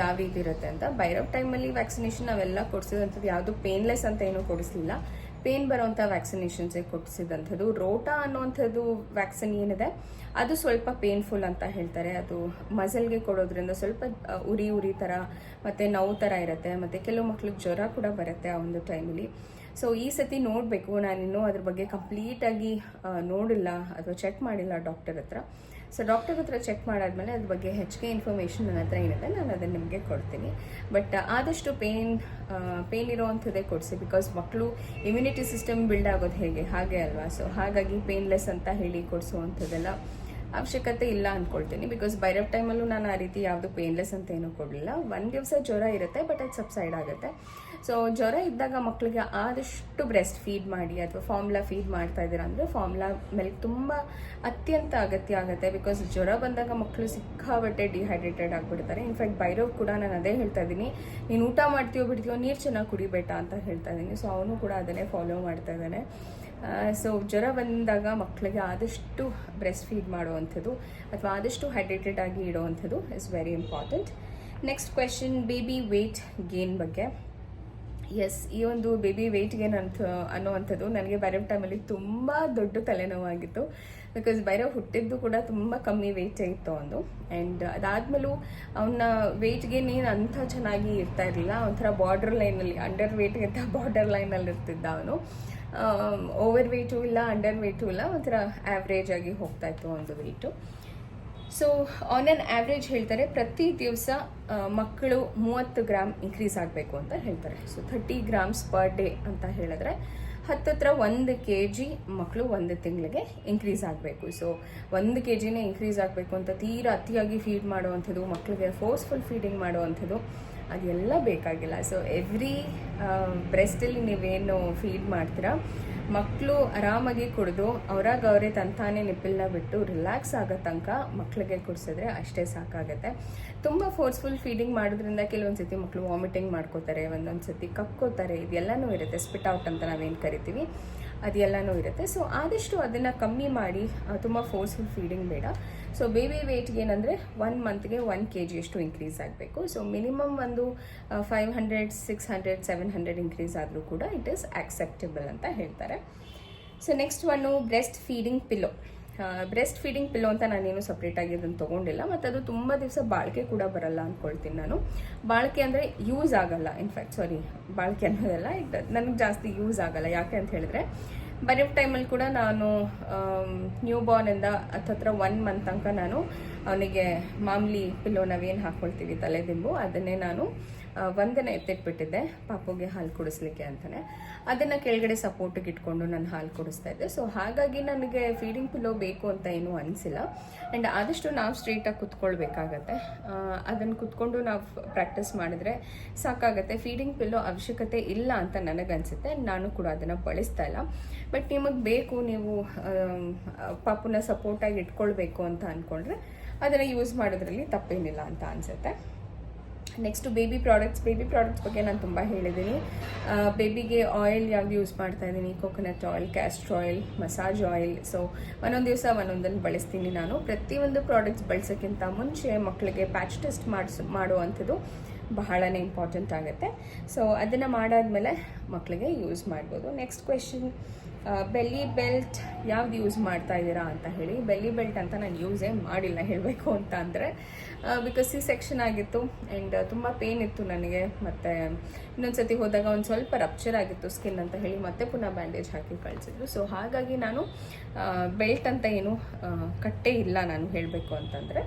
ಯಾವ ರೀತಿ ಇರುತ್ತೆ ಅಂತ ಬೈರೋ ಟೈಮಲ್ಲಿ ವ್ಯಾಕ್ಸಿನೇಷನ್ ನಾವೆಲ್ಲ ಕೊಡಿಸಿದಂಥದ್ದು ಯಾವುದು ಪೇನ್ಲೆಸ್ ಅಂತ ಏನೂ ಕೊಡಿಸ್ಲಿಲ್ಲ ಪೇನ್ ಬರುವಂಥ ವ್ಯಾಕ್ಸಿನೇಷನ್ಸೇ ಕೊಡಿಸಿದಂಥದ್ದು, ರೋಟಾ ಅನ್ನುವಂಥದ್ದು ವ್ಯಾಕ್ಸಿನ್ ಏನಿದೆ, ಅದು ಸ್ವಲ್ಪ ಪೇನ್ಫುಲ್ ಅಂತ ಹೇಳ್ತಾರೆ. ಅದು ಮಸಲ್ಗೆ ಕೊಡೋದ್ರಿಂದ ಸ್ವಲ್ಪ ಉರಿ ಉರಿ ಥರ ಮತ್ತು ನೋವು ಥರ ಇರುತ್ತೆ, ಮತ್ತು ಕೆಲವು ಮಕ್ಳಿಗೆ ಜ್ವರ ಕೂಡ ಬರುತ್ತೆ ಆ ಒಂದು ಟೈಮಲ್ಲಿ ಸೊ ಈ ಸತಿ ನೋಡಬೇಕು. ನಾನಿನ್ನೂ ಅದ್ರ ಬಗ್ಗೆ ಕಂಪ್ಲೀಟಾಗಿ ನೋಡಿಲ್ಲ ಅಥವಾ ಚೆಕ್ ಮಾಡಿಲ್ಲ ಡಾಕ್ಟರ್ ಹತ್ರ. ಸೊ ಡಾಕ್ಟರ್ ಹತ್ರ ಚೆಕ್ ಮಾಡಾದ್ಮೇಲೆ ಅದ್ರ ಬಗ್ಗೆ ಹೆಚ್ಚಿಗೆ ಇನ್ಫಾರ್ಮೇಷನ್ ನನ್ನ ಹತ್ರ ಏನಿದೆ ನಾನು ಅದನ್ನು ನಿಮಗೆ ಕೊಡ್ತೀನಿ. ಬಟ್ ಆದಷ್ಟು ಪೇನ್ ಪೇನ್ ಇರೋವಂಥದ್ದೇ ಕೊಡಿಸಿ. ಬಿಕಾಸ್ ಮಕ್ಕಳು ಇಮ್ಯುನಿಟಿ ಸಿಸ್ಟಮ್ ಬಿಲ್ಡ್ ಆಗೋದು ಹೇಗೆ? ಹಾಗೆ ಅಲ್ವಾ? ಸೊ ಹಾಗಾಗಿ ಪೇನ್ಲೆಸ್ ಅಂತ ಹೇಳಿ ಕೊಡಿಸುವಂಥದ್ದೆಲ್ಲ ಅವಶ್ಯಕತೆ ಇಲ್ಲ ಅಂದ್ಕೊಳ್ತೀನಿ ಬಿಕಾಸ್ ಬೈರಫ್ ಟೈಮಲ್ಲೂ ನಾನು ಆ ರೀತಿ ಯಾವುದು ಪೇನ್ಲೆಸ್ ಅಂತ ಏನೂ ಕೊಡಲಿಲ್ಲ. ಒಂದು ದಿವಸ ಜ್ವರ ಇರುತ್ತೆ ಬಟ್ ಅದು ಸಬ್ಸೈಡ್ ಆಗುತ್ತೆ. ಸೊ ಜ್ವರ ಇದ್ದಾಗ ಮಕ್ಕಳಿಗೆ ಆದಷ್ಟು ಬ್ರೆಸ್ಟ್ ಫೀಡ್ ಮಾಡಿ ಅಥವಾ ಫಾರ್ಮ್ಲಾ ಫೀಡ್ ಮಾಡ್ತಾ ಇದ್ದೀರಾ ಅಂದರೆ ಫಾರ್ಮ್ಲಾ ಮೇಲೆ ತುಂಬ ಅತ್ಯಂತ ಅಗತ್ಯ ಆಗುತ್ತೆ ಬಿಕಾಸ್ ಜ್ವರ ಬಂದಾಗ ಮಕ್ಕಳು ಸಿಕ್ಕಾಬಟ್ಟೆ ಡಿಹೈಡ್ರೇಟೆಡ್ ಆಗಿಬಿಡ್ತಾರೆ. ಇನ್ಫ್ಯಾಕ್ಟ್ ಬೈರೋ ಕೂಡ ನಾನು ಅದೇ ಹೇಳ್ತಾ ಇದ್ದೀನಿ. ನೀನು ಊಟ ಮಾಡ್ತೀಯೋ ಬಿಡ್ತೀಯೋ ನೀರು ಚೆನ್ನಾಗಿ ಕುಡಿಬೇಟ ಅಂತ ಹೇಳ್ತಾ ಇದ್ದೀನಿ. ಸೊ ಅವನು ಕೂಡ ಅದನ್ನೇ ಫಾಲೋ ಮಾಡ್ತಾ ಇದ್ದಾನೆ. ಸೊ ಜ್ವರ ಬಂದಾಗ ಮಕ್ಕಳಿಗೆ ಆದಷ್ಟು ಬ್ರೆಸ್ಟ್ ಫೀಡ್ ಮಾಡುವಂಥದ್ದು ಅಥವಾ ಆದಷ್ಟು ಹೈಡ್ರೇಟೆಡ್ ಆಗಿ ಇಡುವಂಥದ್ದು is very important next question baby weight gain ಬಗ್ಗೆ. ಎಸ್ ಈ ಒಂದು ಬೇಬಿ ವೆಯ್ಟ್ ಗೇನ್ ಅಂತ ಅನ್ನುವಂಥದ್ದು ನನಗೆ ಬರೋ ಟೈಮಲ್ಲಿ ತುಂಬ ದೊಡ್ಡ ತಲೆನೋವಾಗಿತ್ತು. ಬಿಕಾಸ್ ಬೈರೋ ಹುಟ್ಟಿದ್ದು ಕೂಡ ತುಂಬ ಕಮ್ಮಿ ವೆಯ್ಟ್ ಇತ್ತು ಅವನು. ಆ್ಯಂಡ್ ಅದಾದಮೇಲೂ ಅವನ ವೆಯ್ಟ್ ಗೇನ್ ಏನು ಅಂಥ ಚೆನ್ನಾಗಿ ಇರ್ತಾ ಇರಲಿಲ್ಲ. ಒಂಥರ ಬಾರ್ಡರ್ ಲೈನಲ್ಲಿ ಅಂಡರ್ ವೆಯ್ಟ್ಗಿಂತ ಬಾರ್ಡರ್ ಲೈನಲ್ಲಿ ಇರ್ತಿದ್ದ ಅವನು. ಓವರ್ ವೆಯ್ಟು ಇಲ್ಲ ಅಂಡರ್ ವೆಯ್ಟು ಇಲ್ಲ, ಒಂಥರ ಆ್ಯಾವ್ರೇಜ್ ಆಗಿ ಹೋಗ್ತಾ ಇತ್ತು ಒಂದು weight so on on average ಹೇಳ್ತಾರೆ, ಪ್ರತಿ ದಿವಸ ಮಕ್ಕಳು ಮೂವತ್ತು ಗ್ರಾಮ್ ಇನ್ಕ್ರೀಸ್ ಆಗಬೇಕು ಅಂತ ಹೇಳ್ತಾರೆ. So thirty grams per day ಅಂತ ಹೇಳಿದ್ರೆ, ಹತ್ತತ್ರ ಒಂದು ಕೆ ಜಿ ಮಕ್ಕಳು ಒಂದು ತಿಂಗಳಿಗೆ ಇನ್ಕ್ರೀಸ್ ಆಗಬೇಕು. ಸೊ ಒಂದು ಕೆ ಜಿನೇ ಇನ್ಕ್ರೀಸ್ ಆಗಬೇಕು ಅಂತ ತೀರಾ ಅತಿಯಾಗಿ ಫೀಡ್ ಮಾಡುವಂಥದ್ದು ಮಕ್ಕಳಿಗೆ ಫೋರ್ಸ್ಫುಲ್ ಫೀಡಿಂಗ್ ಮಾಡುವಂಥದ್ದು, ಅದೆಲ್ಲ ಬೇಕಾಗಿಲ್ಲ. ಸೊ ಎವ್ರಿ ಬ್ರೆಸ್ಟಲ್ಲಿ ನೀವೇನು ಫೀಡ್ ಮಾಡ್ತೀರಾ ಮಕ್ಕಳು ಆರಾಮಾಗಿ ಕುಡಿದು ಅವರಾಗ ಅವರೇ ತಂತಾನೆ ನಿಪ್ಪಲ್ನ ಬಿಟ್ಟು ರಿಲ್ಯಾಕ್ಸ್ ಆಗೋ ತನಕ ಮಕ್ಕಳಿಗೆ ಕುಡಿಸಿದ್ರೆ ಅಷ್ಟೇ ಸಾಕಾಗುತ್ತೆ. ತುಂಬ ಫೋರ್ಸ್ಫುಲ್ ಫೀಡಿಂಗ್ ಮಾಡೋದ್ರಿಂದ ಕೆಲವೊಂದು ಸತಿ ಮಕ್ಕಳು ವಾಮಿಟಿಂಗ್ ಮಾಡ್ಕೋತಾರೆ ಒಂದೊಂದು ಸತಿ ಕಕ್ಕೋತಾರೆ, ಇದೆಲ್ಲನೂ ಇರುತ್ತೆ. ಸ್ಪಿಟ್ ಔಟ್ ಅಂತ ನಾವೇನು ಕರಿತೀವಿ, ಅದೆಲ್ಲನೂ ಇರುತ್ತೆ. ಸೊ ಆದಷ್ಟು ಅದನ್ನು ಕಮ್ಮಿ ಮಾಡಿ ತುಂಬ ಫೋರ್ಸ್ಫುಲ್ ಫೀಡಿಂಗ್ ಬೇಡ. ಸೊ ಬೇಬಿ ವೇಟ್ಗೆ ಏನಂದರೆ ಒನ್ ಮಂತ್ಗೆ ಒನ್ ಕೆ ಜಿಯಷ್ಟು ಇನ್ಕ್ರೀಸ್ ಆಗಬೇಕು. ಸೊ ಮಿನಿಮಮ್ ಒಂದು five hundred six hundred seven hundred increase ಆದರೂ ಕೂಡ ಇಟ್ ಈಸ್ ಆಕ್ಸೆಪ್ಟೇಬಲ್ ಅಂತ ಹೇಳ್ತಾರೆ. So next one breastfeeding pillow breastfeeding pillow ಅಂತ ನಾನೇನು ಸಪ್ರೇಟಾಗಿ ಅದನ್ನು ತೊಗೊಂಡಿಲ್ಲ. ಮತ್ತು ಅದು ತುಂಬ ದಿವಸ ಬಾಳಿಕೆ ಕೂಡ ಬರಲ್ಲ ಅಂದ್ಕೊಳ್ತೀನಿ ನಾನು. ಬಾಳಿಕೆ ಅಂದರೆ ಯೂಸ್ ಆಗಲ್ಲ. ಇನ್ಫ್ಯಾಕ್ಟ್ ಸಾರಿ ಬಾಳಿಕೆ ಅನ್ನೋದಲ್ಲ. ಇದು ನನಗೆ ಜಾಸ್ತಿ ಯೂಸ್ ಆಗಲ್ಲ. ಯಾಕೆ ಅಂತ ಹೇಳಿದ್ರೆ ಬರೋ ಟೈಮಲ್ಲಿ ಕೂಡ ನಾನು ನ್ಯೂ ಬಾರ್ನಿಂದ ಹತ್ತತ್ರ ಒನ್ ಮಂತ್ ತನಕ ನಾನು ಅವನಿಗೆ ಮಾಮೂಲಿ ಪಿಲ್ಲೋ ನಾವೇನು ಹಾಕ್ಕೊಳ್ತೀವಿ ತಲೆದಿಂಬು ಅದನ್ನೇ ನಾನು ಒಂದನ್ನ ಎತ್ತಿಟ್ಬಿಟ್ಟಿದ್ದೆ. ಪಾಪುಗೆ ಹಾಲು ಕುಡಿಸ್ಲಿಕ್ಕೆ ಅಂತಾನೆ. ಅದನ್ನ ಕೆಳಗಡೆ ಸಪೋರ್ಟಿಗೆ ಇಟ್ಕೊಂಡು ನಾನು ಹಾಲು ಕುಡಿಸ್ತಾ ಇದ್ದೆ. ಸೊ ಹಾಗಾಗಿ ನನಗೆ ಫೀಡಿಂಗ್ ಪಿಲ್ಲೋ ಬೇಕು ಅಂತ ಏನೂ ಅನಿಸಿಲ್ಲ. ಆ್ಯಂಡ್ ಆದಷ್ಟು ನಾವು ಸ್ಟ್ರೀಟಾಗಿ ಕುತ್ಕೊಳ್ಬೇಕಾಗತ್ತೆ. ಅದನ್ನು ಕುತ್ಕೊಂಡು ನಾವು ಪ್ರಾಕ್ಟೀಸ್ ಮಾಡಿದ್ರೆ ಸಾಕಾಗತ್ತೆ. ಫೀಡಿಂಗ್ ಪಿಲ್ಲೋ ಅವಶ್ಯಕತೆ ಇಲ್ಲ ಅಂತ ನನಗನ್ಸುತ್ತೆ. ನಾನು ಕೂಡ ಅದನ್ನು ಬಳಸ್ತಾ ಇಲ್ಲ. ಬಟ್ ನಿಮಗೆ ಬೇಕು, ನೀವು ಪಾಪುನ ಸಪೋರ್ಟಾಗಿ ಇಟ್ಕೊಳ್ಬೇಕು ಅಂತ ಅಂದ್ಕೊಂಡ್ರೆ ಅದನ್ನು ಯೂಸ್ ಮಾಡೋದ್ರಲ್ಲಿ ತಪ್ಪೇನಿಲ್ಲ ಅಂತ ಅನಿಸುತ್ತೆ. Next baby products baby products ಬಗ್ಗೆ ನಾನು ತುಂಬ ಹೇಳಿದ್ದೀನಿ. ಬೇಬಿಗೆ ಆಯಿಲ್ ಯಾವ್ದು ಯೂಸ್ ಮಾಡ್ತಾ ಇದ್ದೀನಿ? Coconut oil castor oil massage oil so ಒಂದೊಂದು ದಿವಸ ಒಂದೊಂದನ್ನು ಬಳಸ್ತೀನಿ ನಾನು. ಪ್ರತಿಯೊಂದು ಪ್ರಾಡಕ್ಟ್ಸ್ ಬಳಸೋಕ್ಕಿಂತ ಮುಂಚೆ ಮಕ್ಕಳಿಗೆ ಪ್ಯಾಚ್ ಟೆಸ್ಟ್ ಮಾಡಿಸ್, ಮಾಡುವಂಥದ್ದು ಬಹಳನೇ ಇಂಪಾರ್ಟೆಂಟ್ ಆಗುತ್ತೆ. ಸೊ ಅದನ್ನು ಮಾಡಾದ್ಮೇಲೆ ಮಕ್ಕಳಿಗೆ ಯೂಸ್ ಮಾಡ್ಬೋದು. ನೆಕ್ಸ್ಟ್ ಕ್ವೆಶನ್ ಬೆಲ್ಲಿ ಬೆಲ್ಟ್ ಯಾವ್ದು ಯೂಸ್ ಮಾಡ್ತಾ ಇದ್ದೀರಾ ಅಂತ ಹೇಳಿ. ಬೆಲ್ಲಿ ಬೆಲ್ಟ್ ಅಂತ ನಾನು ಯೂಸೇ ಮಾಡಿಲ್ಲ ಹೇಳಬೇಕು ಅಂತ ಅಂದರೆ ಬಿಕಾಸ್ ಸಿ ಸೆಕ್ಷನ್ ಆಗಿತ್ತು ಆ್ಯಂಡ್ ತುಂಬ ಪೇನ್ ಇತ್ತು ನನಗೆ. ಮತ್ತು ಇನ್ನೊಂದು ಸತಿ ಹೋದಾಗ ಒಂದು ಸ್ವಲ್ಪ ರಪ್ಚರ್ ಆಗಿತ್ತು ಸ್ಕಿನ್ ಅಂತ ಹೇಳಿ ಮತ್ತೆ ಪುನಃ ಬ್ಯಾಂಡೇಜ್ ಹಾಕಿ ಕಳಿಸಿದ್ರು. ಸೊ ಹಾಗಾಗಿ ನಾನು ಬೆಲ್ಟ್ ಅಂತ ಏನು ಕಟ್ಟೇ ಇಲ್ಲ ನಾನು ಹೇಳಬೇಕು ಅಂತಂದರೆ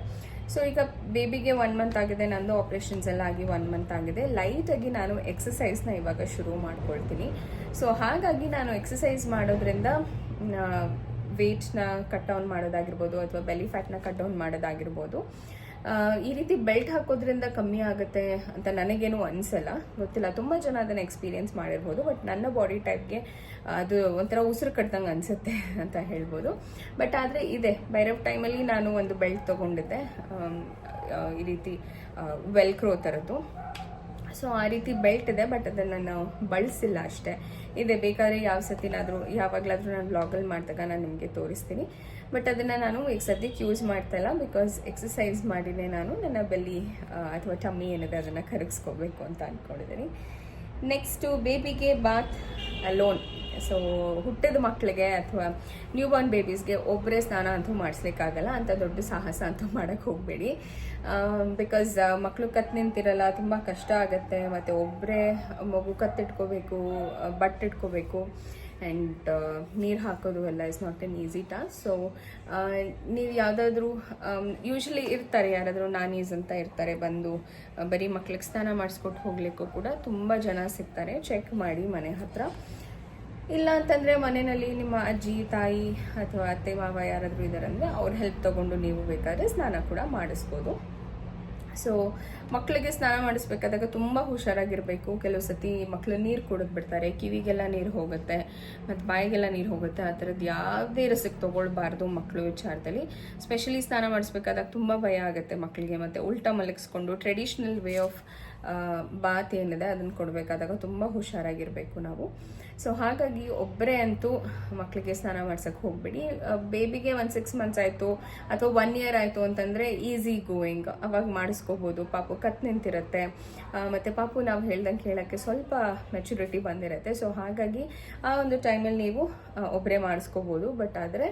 ಸೊ ಈಗ ಬೇಬಿಗೆ ಒನ್ ಮಂತ್ ಆಗಿದೆ, ನಂದು ಆಪ್ರೇಷನ್ಸ್ ಎಲ್ಲ ಆಗಿ ಒನ್ ಮಂತ್ ಆಗಿದೆ. ಲೈಟಾಗಿ ನಾನು ಎಕ್ಸಸೈಸ್ನ ಇವಾಗ ಶುರು ಮಾಡ್ಕೊಳ್ತೀನಿ. ಸೊ ಹಾಗಾಗಿ ನಾನು ಎಕ್ಸಸೈಸ್ ಮಾಡೋದ್ರಿಂದ ವೇಟ್ನ ಕಟ್ ಡೌನ್ ಮಾಡೋದಾಗಿರ್ಬೋದು, ಅಥವಾ ಬೆಲಿ ಫ್ಯಾಟ್ನ ಕಟ್ ಡೌನ್ ಮಾಡೋದಾಗಿರ್ಬೋದು. ಈ ರೀತಿ ಬೆಲ್ಟ್ ಹಾಕೋದ್ರಿಂದ ಕಮ್ಮಿ ಆಗುತ್ತೆ ಅಂತ ನನಗೇನು ಅನಿಸಲ್ಲ. ಗೊತ್ತಿಲ್ಲ, ತುಂಬ ಜನ ಅದನ್ನು ಎಕ್ಸ್ಪೀರಿಯನ್ಸ್ ಮಾಡಿರ್ಬೋದು ಬಟ್ ನನ್ನ ಬಾಡಿ ಟೈಪ್ಗೆ ಅದು ಒಂಥರ ಉಸಿರು ಕಟ್ದಂಗೆ ಅನಿಸುತ್ತೆ ಅಂತ ಹೇಳ್ಬೋದು. ಬಟ್ ಆದರೆ ಇದೆ ಬೇರೆ ಟೈಮಲ್ಲಿ ನಾನು ಒಂದು ಬೆಲ್ಟ್ ತೊಗೊಂಡಿದ್ದೆ ಈ ರೀತಿ ವೆಲ್ಕ್ರೋ ಥರದ್ದು ಸೊ ಆ ರೀತಿ ಬೆಲ್ಟ್ ಇದೆ ಬಟ್ ಅದನ್ನು ನಾನು ಬಳಸಿಲ್ಲ ಅಷ್ಟೇ. ಇದೆ, ಬೇಕಾದರೆ ಯಾವ ಸತಿನಾದರೂ, ಯಾವಾಗಲಾದರೂ ನಾನು ಬ್ಲಾಗಲ್ಲಿ ಮಾಡಿದಾಗ ನಾನು ನಿಮಗೆ ತೋರಿಸ್ತೀನಿ. ಬಟ್ ಅದನ್ನು ನಾನು ಈಗ ಸದ್ಯಕ್ಕೆ ಯೂಸ್ ಮಾಡ್ತಾ ಇಲ್ಲ ಬಿಕಾಸ್ ಎಕ್ಸಸೈಸ್ ಮಾಡಿನೇ ನಾನು, ನನ್ನ ಬೆಲ್ಲಿ ಅಥವಾ ಟಮ್ಮಿ ಏನಿದೆ ಅದನ್ನು ಕರಗಿಸ್ಕೋಬೇಕು ಅಂತ ಅಂದ್ಕೊಂಡಿದ್ದೀನಿ ನೆಕ್ಸ್ಟು ಬೇಬಿಗೆ ಬಾತ್ ಲೋನ್ ಸೊ ಹುಟ್ಟಿದ ಮಕ್ಕಳಿಗೆ ಅಥವಾ ನ್ಯೂ ಬಾರ್ನ್ ಬೇಬೀಸ್ಗೆ ಒಬ್ಬರೇ ಸ್ನಾನ ಅಂತೂ ಮಾಡಿಸ್ಲಿಕ್ಕಾಗಲ್ಲ, ಅಂತ ದೊಡ್ಡ ಸಾಹಸ ಅಂತೂ ಮಾಡೋಕ್ಕೆ ಹೋಗಬೇಡಿ. ಬಿಕಾಸ್ ಮಕ್ಕಳು ಕತ್ತು ನಿಂತಿರಲ್ಲ, ತುಂಬ ಕಷ್ಟ ಆಗುತ್ತೆ. ಮತ್ತು ಒಬ್ಬರೇ ಮಗು ಕತ್ತಿಟ್ಕೋಬೇಕು ಬಟ್ಟೆ ಇಟ್ಕೋಬೇಕು ಆ್ಯಂಡ್ ನೀರು ಹಾಕೋದು ಎಲ್ಲ is not an easy task so ನೀವು ಯಾವುದಾದ್ರೂ ಯೂಶ್ವಲಿ ಇರ್ತಾರೆ ಯಾರಾದರೂ ನಾನೀಸ್ ಅಂತ ಇರ್ತಾರೆ ಬಂದು ಆ, ಬರೀ ಮಕ್ಳಿಗೆ ಸ್ನಾನ ಮಾಡಿಸ್ಕೊಟ್ಟು ಹೋಗ್ಲಿಕ್ಕೂ ಕೂಡ ತುಂಬ ಜನ ಸಿಗ್ತಾರೆ. ಚೆಕ್ ಮಾಡಿ ಮನೆ ಹತ್ರ. ಇಲ್ಲ ಅಂತಂದರೆ ಮನೆಯಲ್ಲಿ ನಿಮ್ಮ ಅಜ್ಜಿ ತಾಯಿ ಅಥವಾ ಅತ್ತೆ ಮಾವ ಯಾರಾದರೂ ಇದ್ದಾರೆ ಅಂದರೆ ಅವ್ರ ಹೆಲ್ಪ್ ತಗೊಂಡು ನೀವು ಬೇಕಾದರೆ ಸ್ನಾನ ಕೂಡ ಮಾಡಿಸ್ಬೋದು. ಸೊ ಮಕ್ಕಳಿಗೆ ಸ್ನಾನ ಮಾಡಿಸ್ಬೇಕಾದಾಗ ತುಂಬ ಹುಷಾರಾಗಿರಬೇಕು. ಕೆಲವು ಸತಿ ಮಕ್ಕಳು ನೀರು ಕುಡಿದು ಬಿಡ್ತಾರೆ, ಕಿವಿಗೆಲ್ಲ ನೀರು ಹೋಗುತ್ತೆ, ಮತ್ತು ಬಾಯಿಗೆಲ್ಲ ನೀರು ಹೋಗುತ್ತೆ. ಆ ಥರದ್ದು ಯಾವುದೇ ರಸಕ್ಕೆ ತೊಗೊಳ್ಬಾರ್ದು ಮಕ್ಕಳು ವಿಚಾರದಲ್ಲಿ. ಸ್ಪೆಷಲಿ ಸ್ನಾನ ಮಾಡಿಸ್ಬೇಕಾದಾಗ ತುಂಬ ಭಯ ಆಗುತ್ತೆ ಮಕ್ಕಳಿಗೆ ಮತ್ತು ಉಲ್ಟಾ ಮಲಗಿಸ್ಕೊಂಡು ಟ್ರೆಡಿಷ್ನಲ್ ವೇ ಆಫ್ ಬಾತ್ ಏನಿದೆ ಅದನ್ನು ಕೊಡಬೇಕಾದಾಗ ತುಂಬ ಹುಷಾರಾಗಿರಬೇಕು ನಾವು. ಸೊ ಹಾಗಾಗಿ ಒಬ್ಬರೇ ಅಂತೂ ಮಕ್ಕಳಿಗೆ ಸ್ನಾನ ಮಾಡ್ಸೋಕ್ಕೆ ಹೋಗಬೇಡಿ. ಬೇಬಿಗೆ ಒಂದು ಸಿಕ್ಸ್ ಮಂತ್ಸ್ ಆಯಿತು ಅಥವಾ ಒನ್ ಇಯರ್ ಆಯಿತು ಅಂತಂದರೆ ಈಸಿ ಗೋಯಿಂಗ್ ಅವಾಗ ಮಾಡಿಸ್ಕೋಬೋದು. ಪಾಪು ಕತ್ ನಿಂತಿರುತ್ತೆ. ಮತ್ತು ಪಾಪು ನಾವು ಹೇಳ್ದಂಗೆ ಕೇಳೋಕ್ಕೆ ಸ್ವಲ್ಪ ಮೆಚುರಿಟಿ ಬಂದಿರುತ್ತೆ. ಸೊ ಹಾಗಾಗಿ ಆ ಒಂದು ಟೈಮಲ್ಲಿ ನೀವು ಒಬ್ಬರೇ ಮಾಡಿಸ್ಕೋಬೋದು. ಬಟ್ ಆದರೆ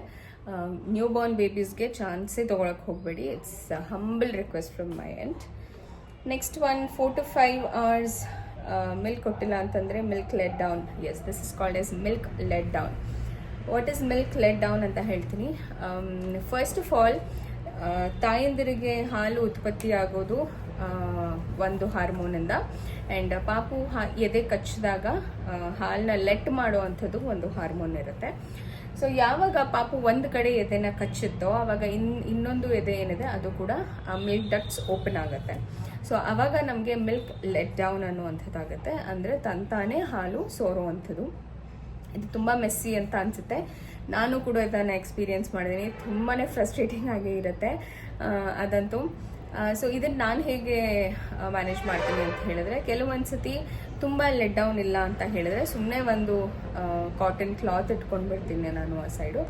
ನ್ಯೂ ಬಾರ್ನ್ ಬೇಬೀಸ್ಗೆ ಚಾನ್ಸೇ ತೊಗೊಳಕ್ಕೆ ಹೋಗಬೇಡಿ. It's humble request from my end next one four to five hours milk ಕೊಟ್ಟಿಲ್ಲ ಅಂತಂದರೆ milk let down yes this is called as milk let down what is milk let down ಅಂತ ಹೇಳ್ತೀನಿ. First of all ತಾಯಂದಿರಿಗೆ ಹಾಲು ಉತ್ಪತ್ತಿ ಆಗೋದು ಆ, ಒಂದು ಹಾರ್ಮೋನಿಂದ ಆ್ಯಂಡ್ ಪಾಪು ಹಾ ಎದೆ ಕಚ್ಚಿದಾಗ ಹಾಲನ್ನ ಲೆಟ್ ಮಾಡುವಂಥದ್ದು ಒಂದು ಹಾರ್ಮೋನ್ ಇರುತ್ತೆ. ಸೊ ಯಾವಾಗ ಪಾಪು ಒಂದು ಕಡೆ ಎದೆನ ಕಚ್ಚುತ್ತೋ ಆವಾಗ ಇನ್ ಇನ್ನೊಂದು ಎದೆ ಏನಿದೆ ಅದು ಕೂಡ ಮಿಲ್ಕ್ ಡಕ್ಟ್ಸ್ ಓಪನ್ ಆಗುತ್ತೆ. ಸೊ ಆವಾಗ ನಮಗೆ ಮಿಲ್ಕ್ ಲೆಟ್ ಡೌನ್ ಅನ್ನುವಂಥದ್ದಾಗುತ್ತೆ. ಅಂದರೆ ತಂತಾನೆ ಹಾಲು ಸೋರುವಂಥದ್ದು. ಇದು ತುಂಬ ಮೆಸ್ಸಿ ಅಂತ ಅನಿಸುತ್ತೆ. ನಾನು ಕೂಡ ಇದನ್ನು ಎಕ್ಸ್ಪೀರಿಯೆನ್ಸ್ ಮಾಡಿದ್ದೀನಿ ತುಂಬಾ ಫ್ರಸ್ಟ್ರೇಟಿಂಗ್ ಆಗಿ ಇರುತ್ತೆ ಅದಂತೂ. ಸೊ ಇದನ್ನು ನಾನು ಹೇಗೆ ಮ್ಯಾನೇಜ್ ಮಾಡ್ತೀನಿ ಅಂತ ಹೇಳಿದ್ರೆ ಕೆಲವೊಂದು ಸತಿ ತುಂಬ ಲೆಟ್ ಡೌನ್ ಇಲ್ಲ ಅಂತ ಹೇಳಿದ್ರೆ ಸುಮ್ಮನೆ ಒಂದು ಕಾಟನ್ ಕ್ಲಾತ್ ಇಟ್ಕೊಂಡು ಬಿಡ್ತೀನಿ ನಾನು ಆ ಸೈಡು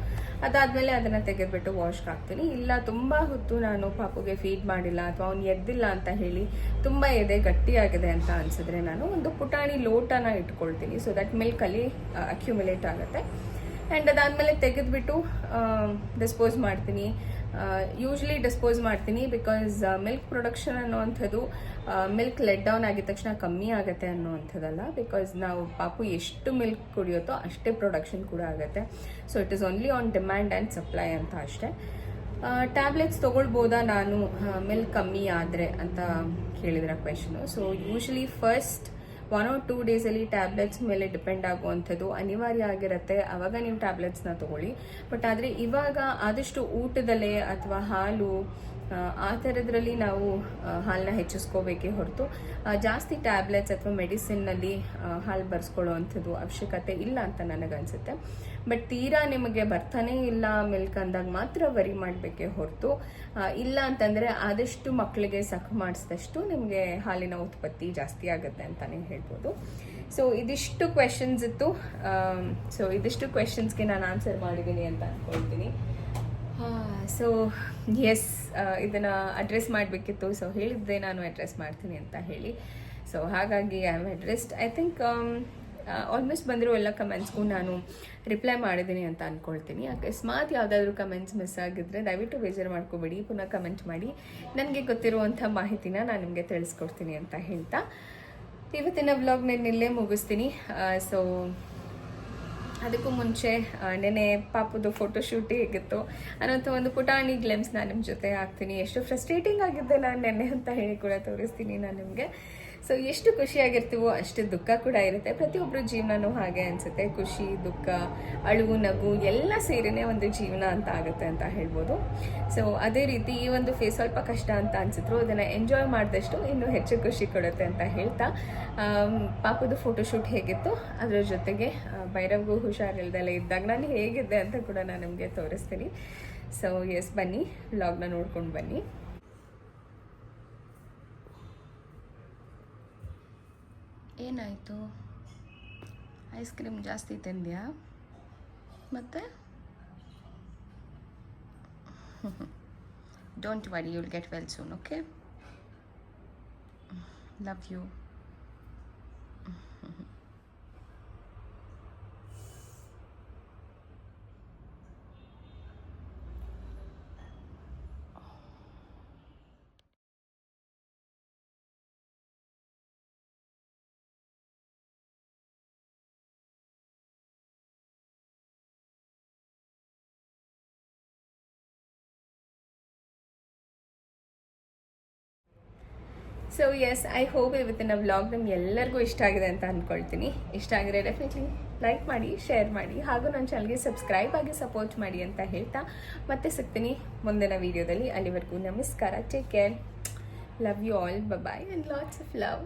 ಅದಾದಮೇಲೆ ಅದನ್ನು ತೆಗೆದುಬಿಟ್ಟು ವಾಶ್ ಹಾಕ್ತೀನಿ. ಇಲ್ಲ, ತುಂಬ ಹೊತ್ತು ನಾನು ಪಾಪುಗೆ ಫೀಡ್ ಮಾಡಿಲ್ಲ ಅಥವಾ ಅವ್ನು ಎದ್ದಿಲ್ಲ ಅಂತ ಹೇಳಿ ತುಂಬ ಎದೆ ಗಟ್ಟಿಯಾಗಿದೆ ಅಂತ ಅನಿಸಿದ್ರೆ ನಾನು ಒಂದು ಪುಟಾಣಿ ಲೋಟನ ಇಟ್ಕೊಳ್ತೀನಿ ಸೊ ದಟ್ ಮಿಲ್ಕಲ್ಲಿ ಅಕ್ಯುಮುಲೇಟ್ ಆಗುತ್ತೆ. ಆ್ಯಂಡ್ ಅದಾದಮೇಲೆ ತೆಗೆದುಬಿಟ್ಟು ಡಿಸ್ಪೋಸ್ ಮಾಡ್ತೀನಿ. ಯೂಶ್ವಲಿ ಡಿಸ್ಪೋಸ್ ಮಾಡ್ತೀನಿ ಬಿಕಾಸ್ ಮಿಲ್ಕ್ ಪ್ರೊಡಕ್ಷನ್ ಅನ್ನುವಂಥದ್ದು ಮಿಲ್ಕ್ ಲೆಟ್ ಡೌನ್ ಆಗಿದ ತಕ್ಷಣ ಕಮ್ಮಿ ಆಗುತ್ತೆ ಅನ್ನುವಂಥದ್ದಲ್ಲ ಬಿಕಾಸ್ ನಾವು ಪಾಪು ಎಷ್ಟು ಮಿಲ್ಕ್ ಕುಡಿಯುತ್ತೋ ಅಷ್ಟೇ ಪ್ರೊಡಕ್ಷನ್ ಕೂಡ ಆಗುತ್ತೆ. So it is only on demand and supply ಅಂತ ಅಷ್ಟೇ. ಟ್ಯಾಬ್ಲೆಟ್ಸ್ ತೊಗೊಳ್ಬೋದಾ ನಾನು? ಮಿಲ್ಕ್ ಕಮ್ಮಿ ಆದರೆ ಅಂತ ಕೇಳಿದ್ರೆ question so usually first one or two ಡೇಸಲ್ಲಿ ಟ್ಯಾಬ್ಲೆಟ್ಸ್ ಮೇಲೆ ಡಿಪೆಂಡ್ ಆಗುವಂಥದ್ದು ಅನಿವಾರ್ಯ ಆಗಿರುತ್ತೆ. ಆವಾಗ ನೀವು ಟ್ಯಾಬ್ಲೆಟ್ಸ್ನ ತಗೊಳ್ಳಿ. ಬಟ್ ಆದರೆ ಇವಾಗ ಆದಷ್ಟು ಊಟದಲ್ಲೇ ಅಥವಾ ಹಾಲು ಆ, ಥರದ್ರಲ್ಲಿ ನಾವು ಹಾಲನ್ನ ಹೆಚ್ಚಿಸ್ಕೋಬೇಕೇ ಹೊರತು ಜಾಸ್ತಿ ಟ್ಯಾಬ್ಲೆಟ್ಸ್ ಅಥವಾ ಮೆಡಿಸಿನ್ನಲ್ಲಿ ಹಾಲು ಬರ್ಸ್ಕೊಳ್ಳೋ ಅವಶ್ಯಕತೆ ಇಲ್ಲ ಅಂತ ನನಗನ್ಸುತ್ತೆ. ಬಟ್ ತೀರಾ ನಿಮಗೆ ಬರ್ತಾನೆ ಇಲ್ಲ ಮಿಲ್ಕ್ ಅಂದಾಗ ಮಾತ್ರ ವರಿ ಮಾಡಬೇಕೇ ಹೊರತು ಇಲ್ಲ ಅಂತಂದರೆ ಆದಷ್ಟು ಮಕ್ಕಳಿಗೆ ಸಖ ಮಾಡಿಸಿದಷ್ಟು ನಿಮಗೆ ಹಾಲಿನ ಉತ್ಪತ್ತಿ ಜಾಸ್ತಿ ಆಗುತ್ತೆ ಅಂತಲೇ ಹೇಳ್ಬೋದು. ಸೊ ಇದಿಷ್ಟು ಕ್ವೆಶನ್ಸ್ ಇತ್ತು. ಸೊ ಇದಿಷ್ಟು ಕ್ವೆಶನ್ಸ್ಗೆ ನಾನು ಆನ್ಸರ್ ಮಾಡಿದ್ದೀನಿ ಅಂತ ಅಂದ್ಕೊಳ್ತೀನಿ ಸೊ ಎಸ್ ಇದನ್ನು ಅಡ್ರೆಸ್ ಮಾಡಬೇಕಿತ್ತು. ಸೊ ಹೇಳಿದ್ದೆ ನಾನು ಅಡ್ರೆಸ್ ಮಾಡ್ತೀನಿ ಅಂತ ಹೇಳಿ. ಸೊ ಹಾಗಾಗಿ I am addressed I think almost ಬಂದಿರೋ ಎಲ್ಲ ಕಮೆಂಟ್ಸ್ಗೂ ನಾನು ರಿಪ್ಲೈ ಮಾಡಿದ್ದೀನಿ ಅಂತ ಅಂದ್ಕೊಳ್ತೀನಿ ಅಕಸ್ಮಾತ್ ಯಾವುದಾದ್ರೂ ಕಮೆಂಟ್ಸ್ ಮಿಸ್ ಆಗಿದ್ದರೆ ದಯವಿಟ್ಟು ಬೇಜಾರು ಮಾಡ್ಕೋಬೇಡಿ. ಪುನಃ ಕಮೆಂಟ್ ಮಾಡಿ. ನನಗೆ ಗೊತ್ತಿರುವಂಥ ಮಾಹಿತಿನ ನಾನು ನಿಮಗೆ ತಿಳಿಸ್ಕೊಡ್ತೀನಿ ಅಂತ ಹೇಳ್ತಾ. ಇವತ್ತಿನ ವ್ಲಾಗ್ ನಾನು ಇಲ್ಲೇ ಮುಗಿಸ್ತೀನಿ. ಸೊ ಅದಕ್ಕೂ ಮುಂಚೆ ನೆನೆ ಪಾಪದು ಫೋಟೋಶೂಟ್ ಹೇಗಿತ್ತು ಅನ್ನೋಂಥ ಒಂದು ಪುಟಾಣಿ ಗ್ಲೆಮ್ಸ್ ನಾನು ನಿಮ್ಮ ಜೊತೆ ಹಾಕ್ತೀನಿ. ಎಷ್ಟು ಫ್ರಸ್ಟ್ರೇಟಿಂಗ್ ಆಗಿದ್ದೆ ನಾನು ನೆನ್ನೆ ಅಂತ ಹೇಳಿ ಕೂಡ ತೋರಿಸ್ತೀನಿ ನಾನು ನಿಮಗೆ. ಸೊ ಎಷ್ಟು ಖುಷಿಯಾಗಿರ್ತೀವೋ ಅಷ್ಟು ದುಃಖ ಕೂಡ ಇರುತ್ತೆ. ಪ್ರತಿಯೊಬ್ಬರ ಜೀವನನೂ ಹಾಗೆ ಅನಿಸುತ್ತೆ. ಖುಷಿ, ದುಃಖ, ಅಳುವು, ನಗು ಎಲ್ಲ ಸೇರಿನೇ ಒಂದು ಜೀವನ ಅಂತ ಆಗುತ್ತೆ ಅಂತ ಹೇಳ್ಬೋದು. ಸೊ ಅದೇ ರೀತಿ ಈ ಒಂದು ಫೇಸ್ ಸ್ವಲ್ಪ ಕಷ್ಟ ಅಂತ ಅನಿಸಿದ್ರು. ಅದನ್ನು ಎಂಜಾಯ್ ಮಾಡಿದಷ್ಟು ಇನ್ನೂ ಹೆಚ್ಚು ಖುಷಿ ಕೊಡುತ್ತೆ ಅಂತ ಹೇಳ್ತಾ ಪಾಪದ ಫೋಟೋಶೂಟ್ ಹೇಗಿತ್ತು? ಅದರ ಜೊತೆಗೆ ಭೈರವ್ಗೂ ಹುಷಾರಿಲ್ದೆಲ್ಲ ಇದ್ದಾಗ ನಾನು ಹೇಗಿದ್ದೆ ಅಂತ ಕೂಡ ನಾನು ನಿಮಗೆ ತೋರಿಸ್ತೀನಿ. ಸೊ ಎಸ್ ಬನ್ನಿ. ವ್ಲಾಗ್ನ ನೋಡ್ಕೊಂಡು ಬನ್ನಿ. ಏನಾಯಿತು? ಐಸ್ ಕ್ರೀಮ್ ಜಾಸ್ತಿ ತಿಂದ್ಯಾ? ಮತ್ತೆ? Don't worry you'll get well soon okay love you so yes I hope ಇವತ್ತಿನ ವ್ಲಾಗ್ ನಮ್ಗೆ ಎಲ್ಲರಿಗೂ ಇಷ್ಟ ಆಗಿದೆ ಅಂತ ಅಂದ್ಕೊಳ್ತೀನಿ ಇಷ್ಟ ಆಗಿದ್ರೆ ಡೆಫಿನೆಟ್ಲಿ ಲೈಕ್ ಮಾಡಿ ಶೇರ್ ಮಾಡಿ, ಹಾಗೂ ನನ್ನ ಚಾನಲ್ಗೆ ಸಬ್ಸ್ಕ್ರೈಬ್ ಆಗಿ ಸಪೋರ್ಟ್ ಮಾಡಿ ಅಂತ ಹೇಳ್ತಾ ಮತ್ತೆ ಸಿಗ್ತೀನಿ ಮುಂದಿನ ವೀಡಿಯೋದಲ್ಲಿ ಅಲ್ಲಿವರೆಗೂ ನಮಸ್ಕಾರ take care love you all bye and lots of love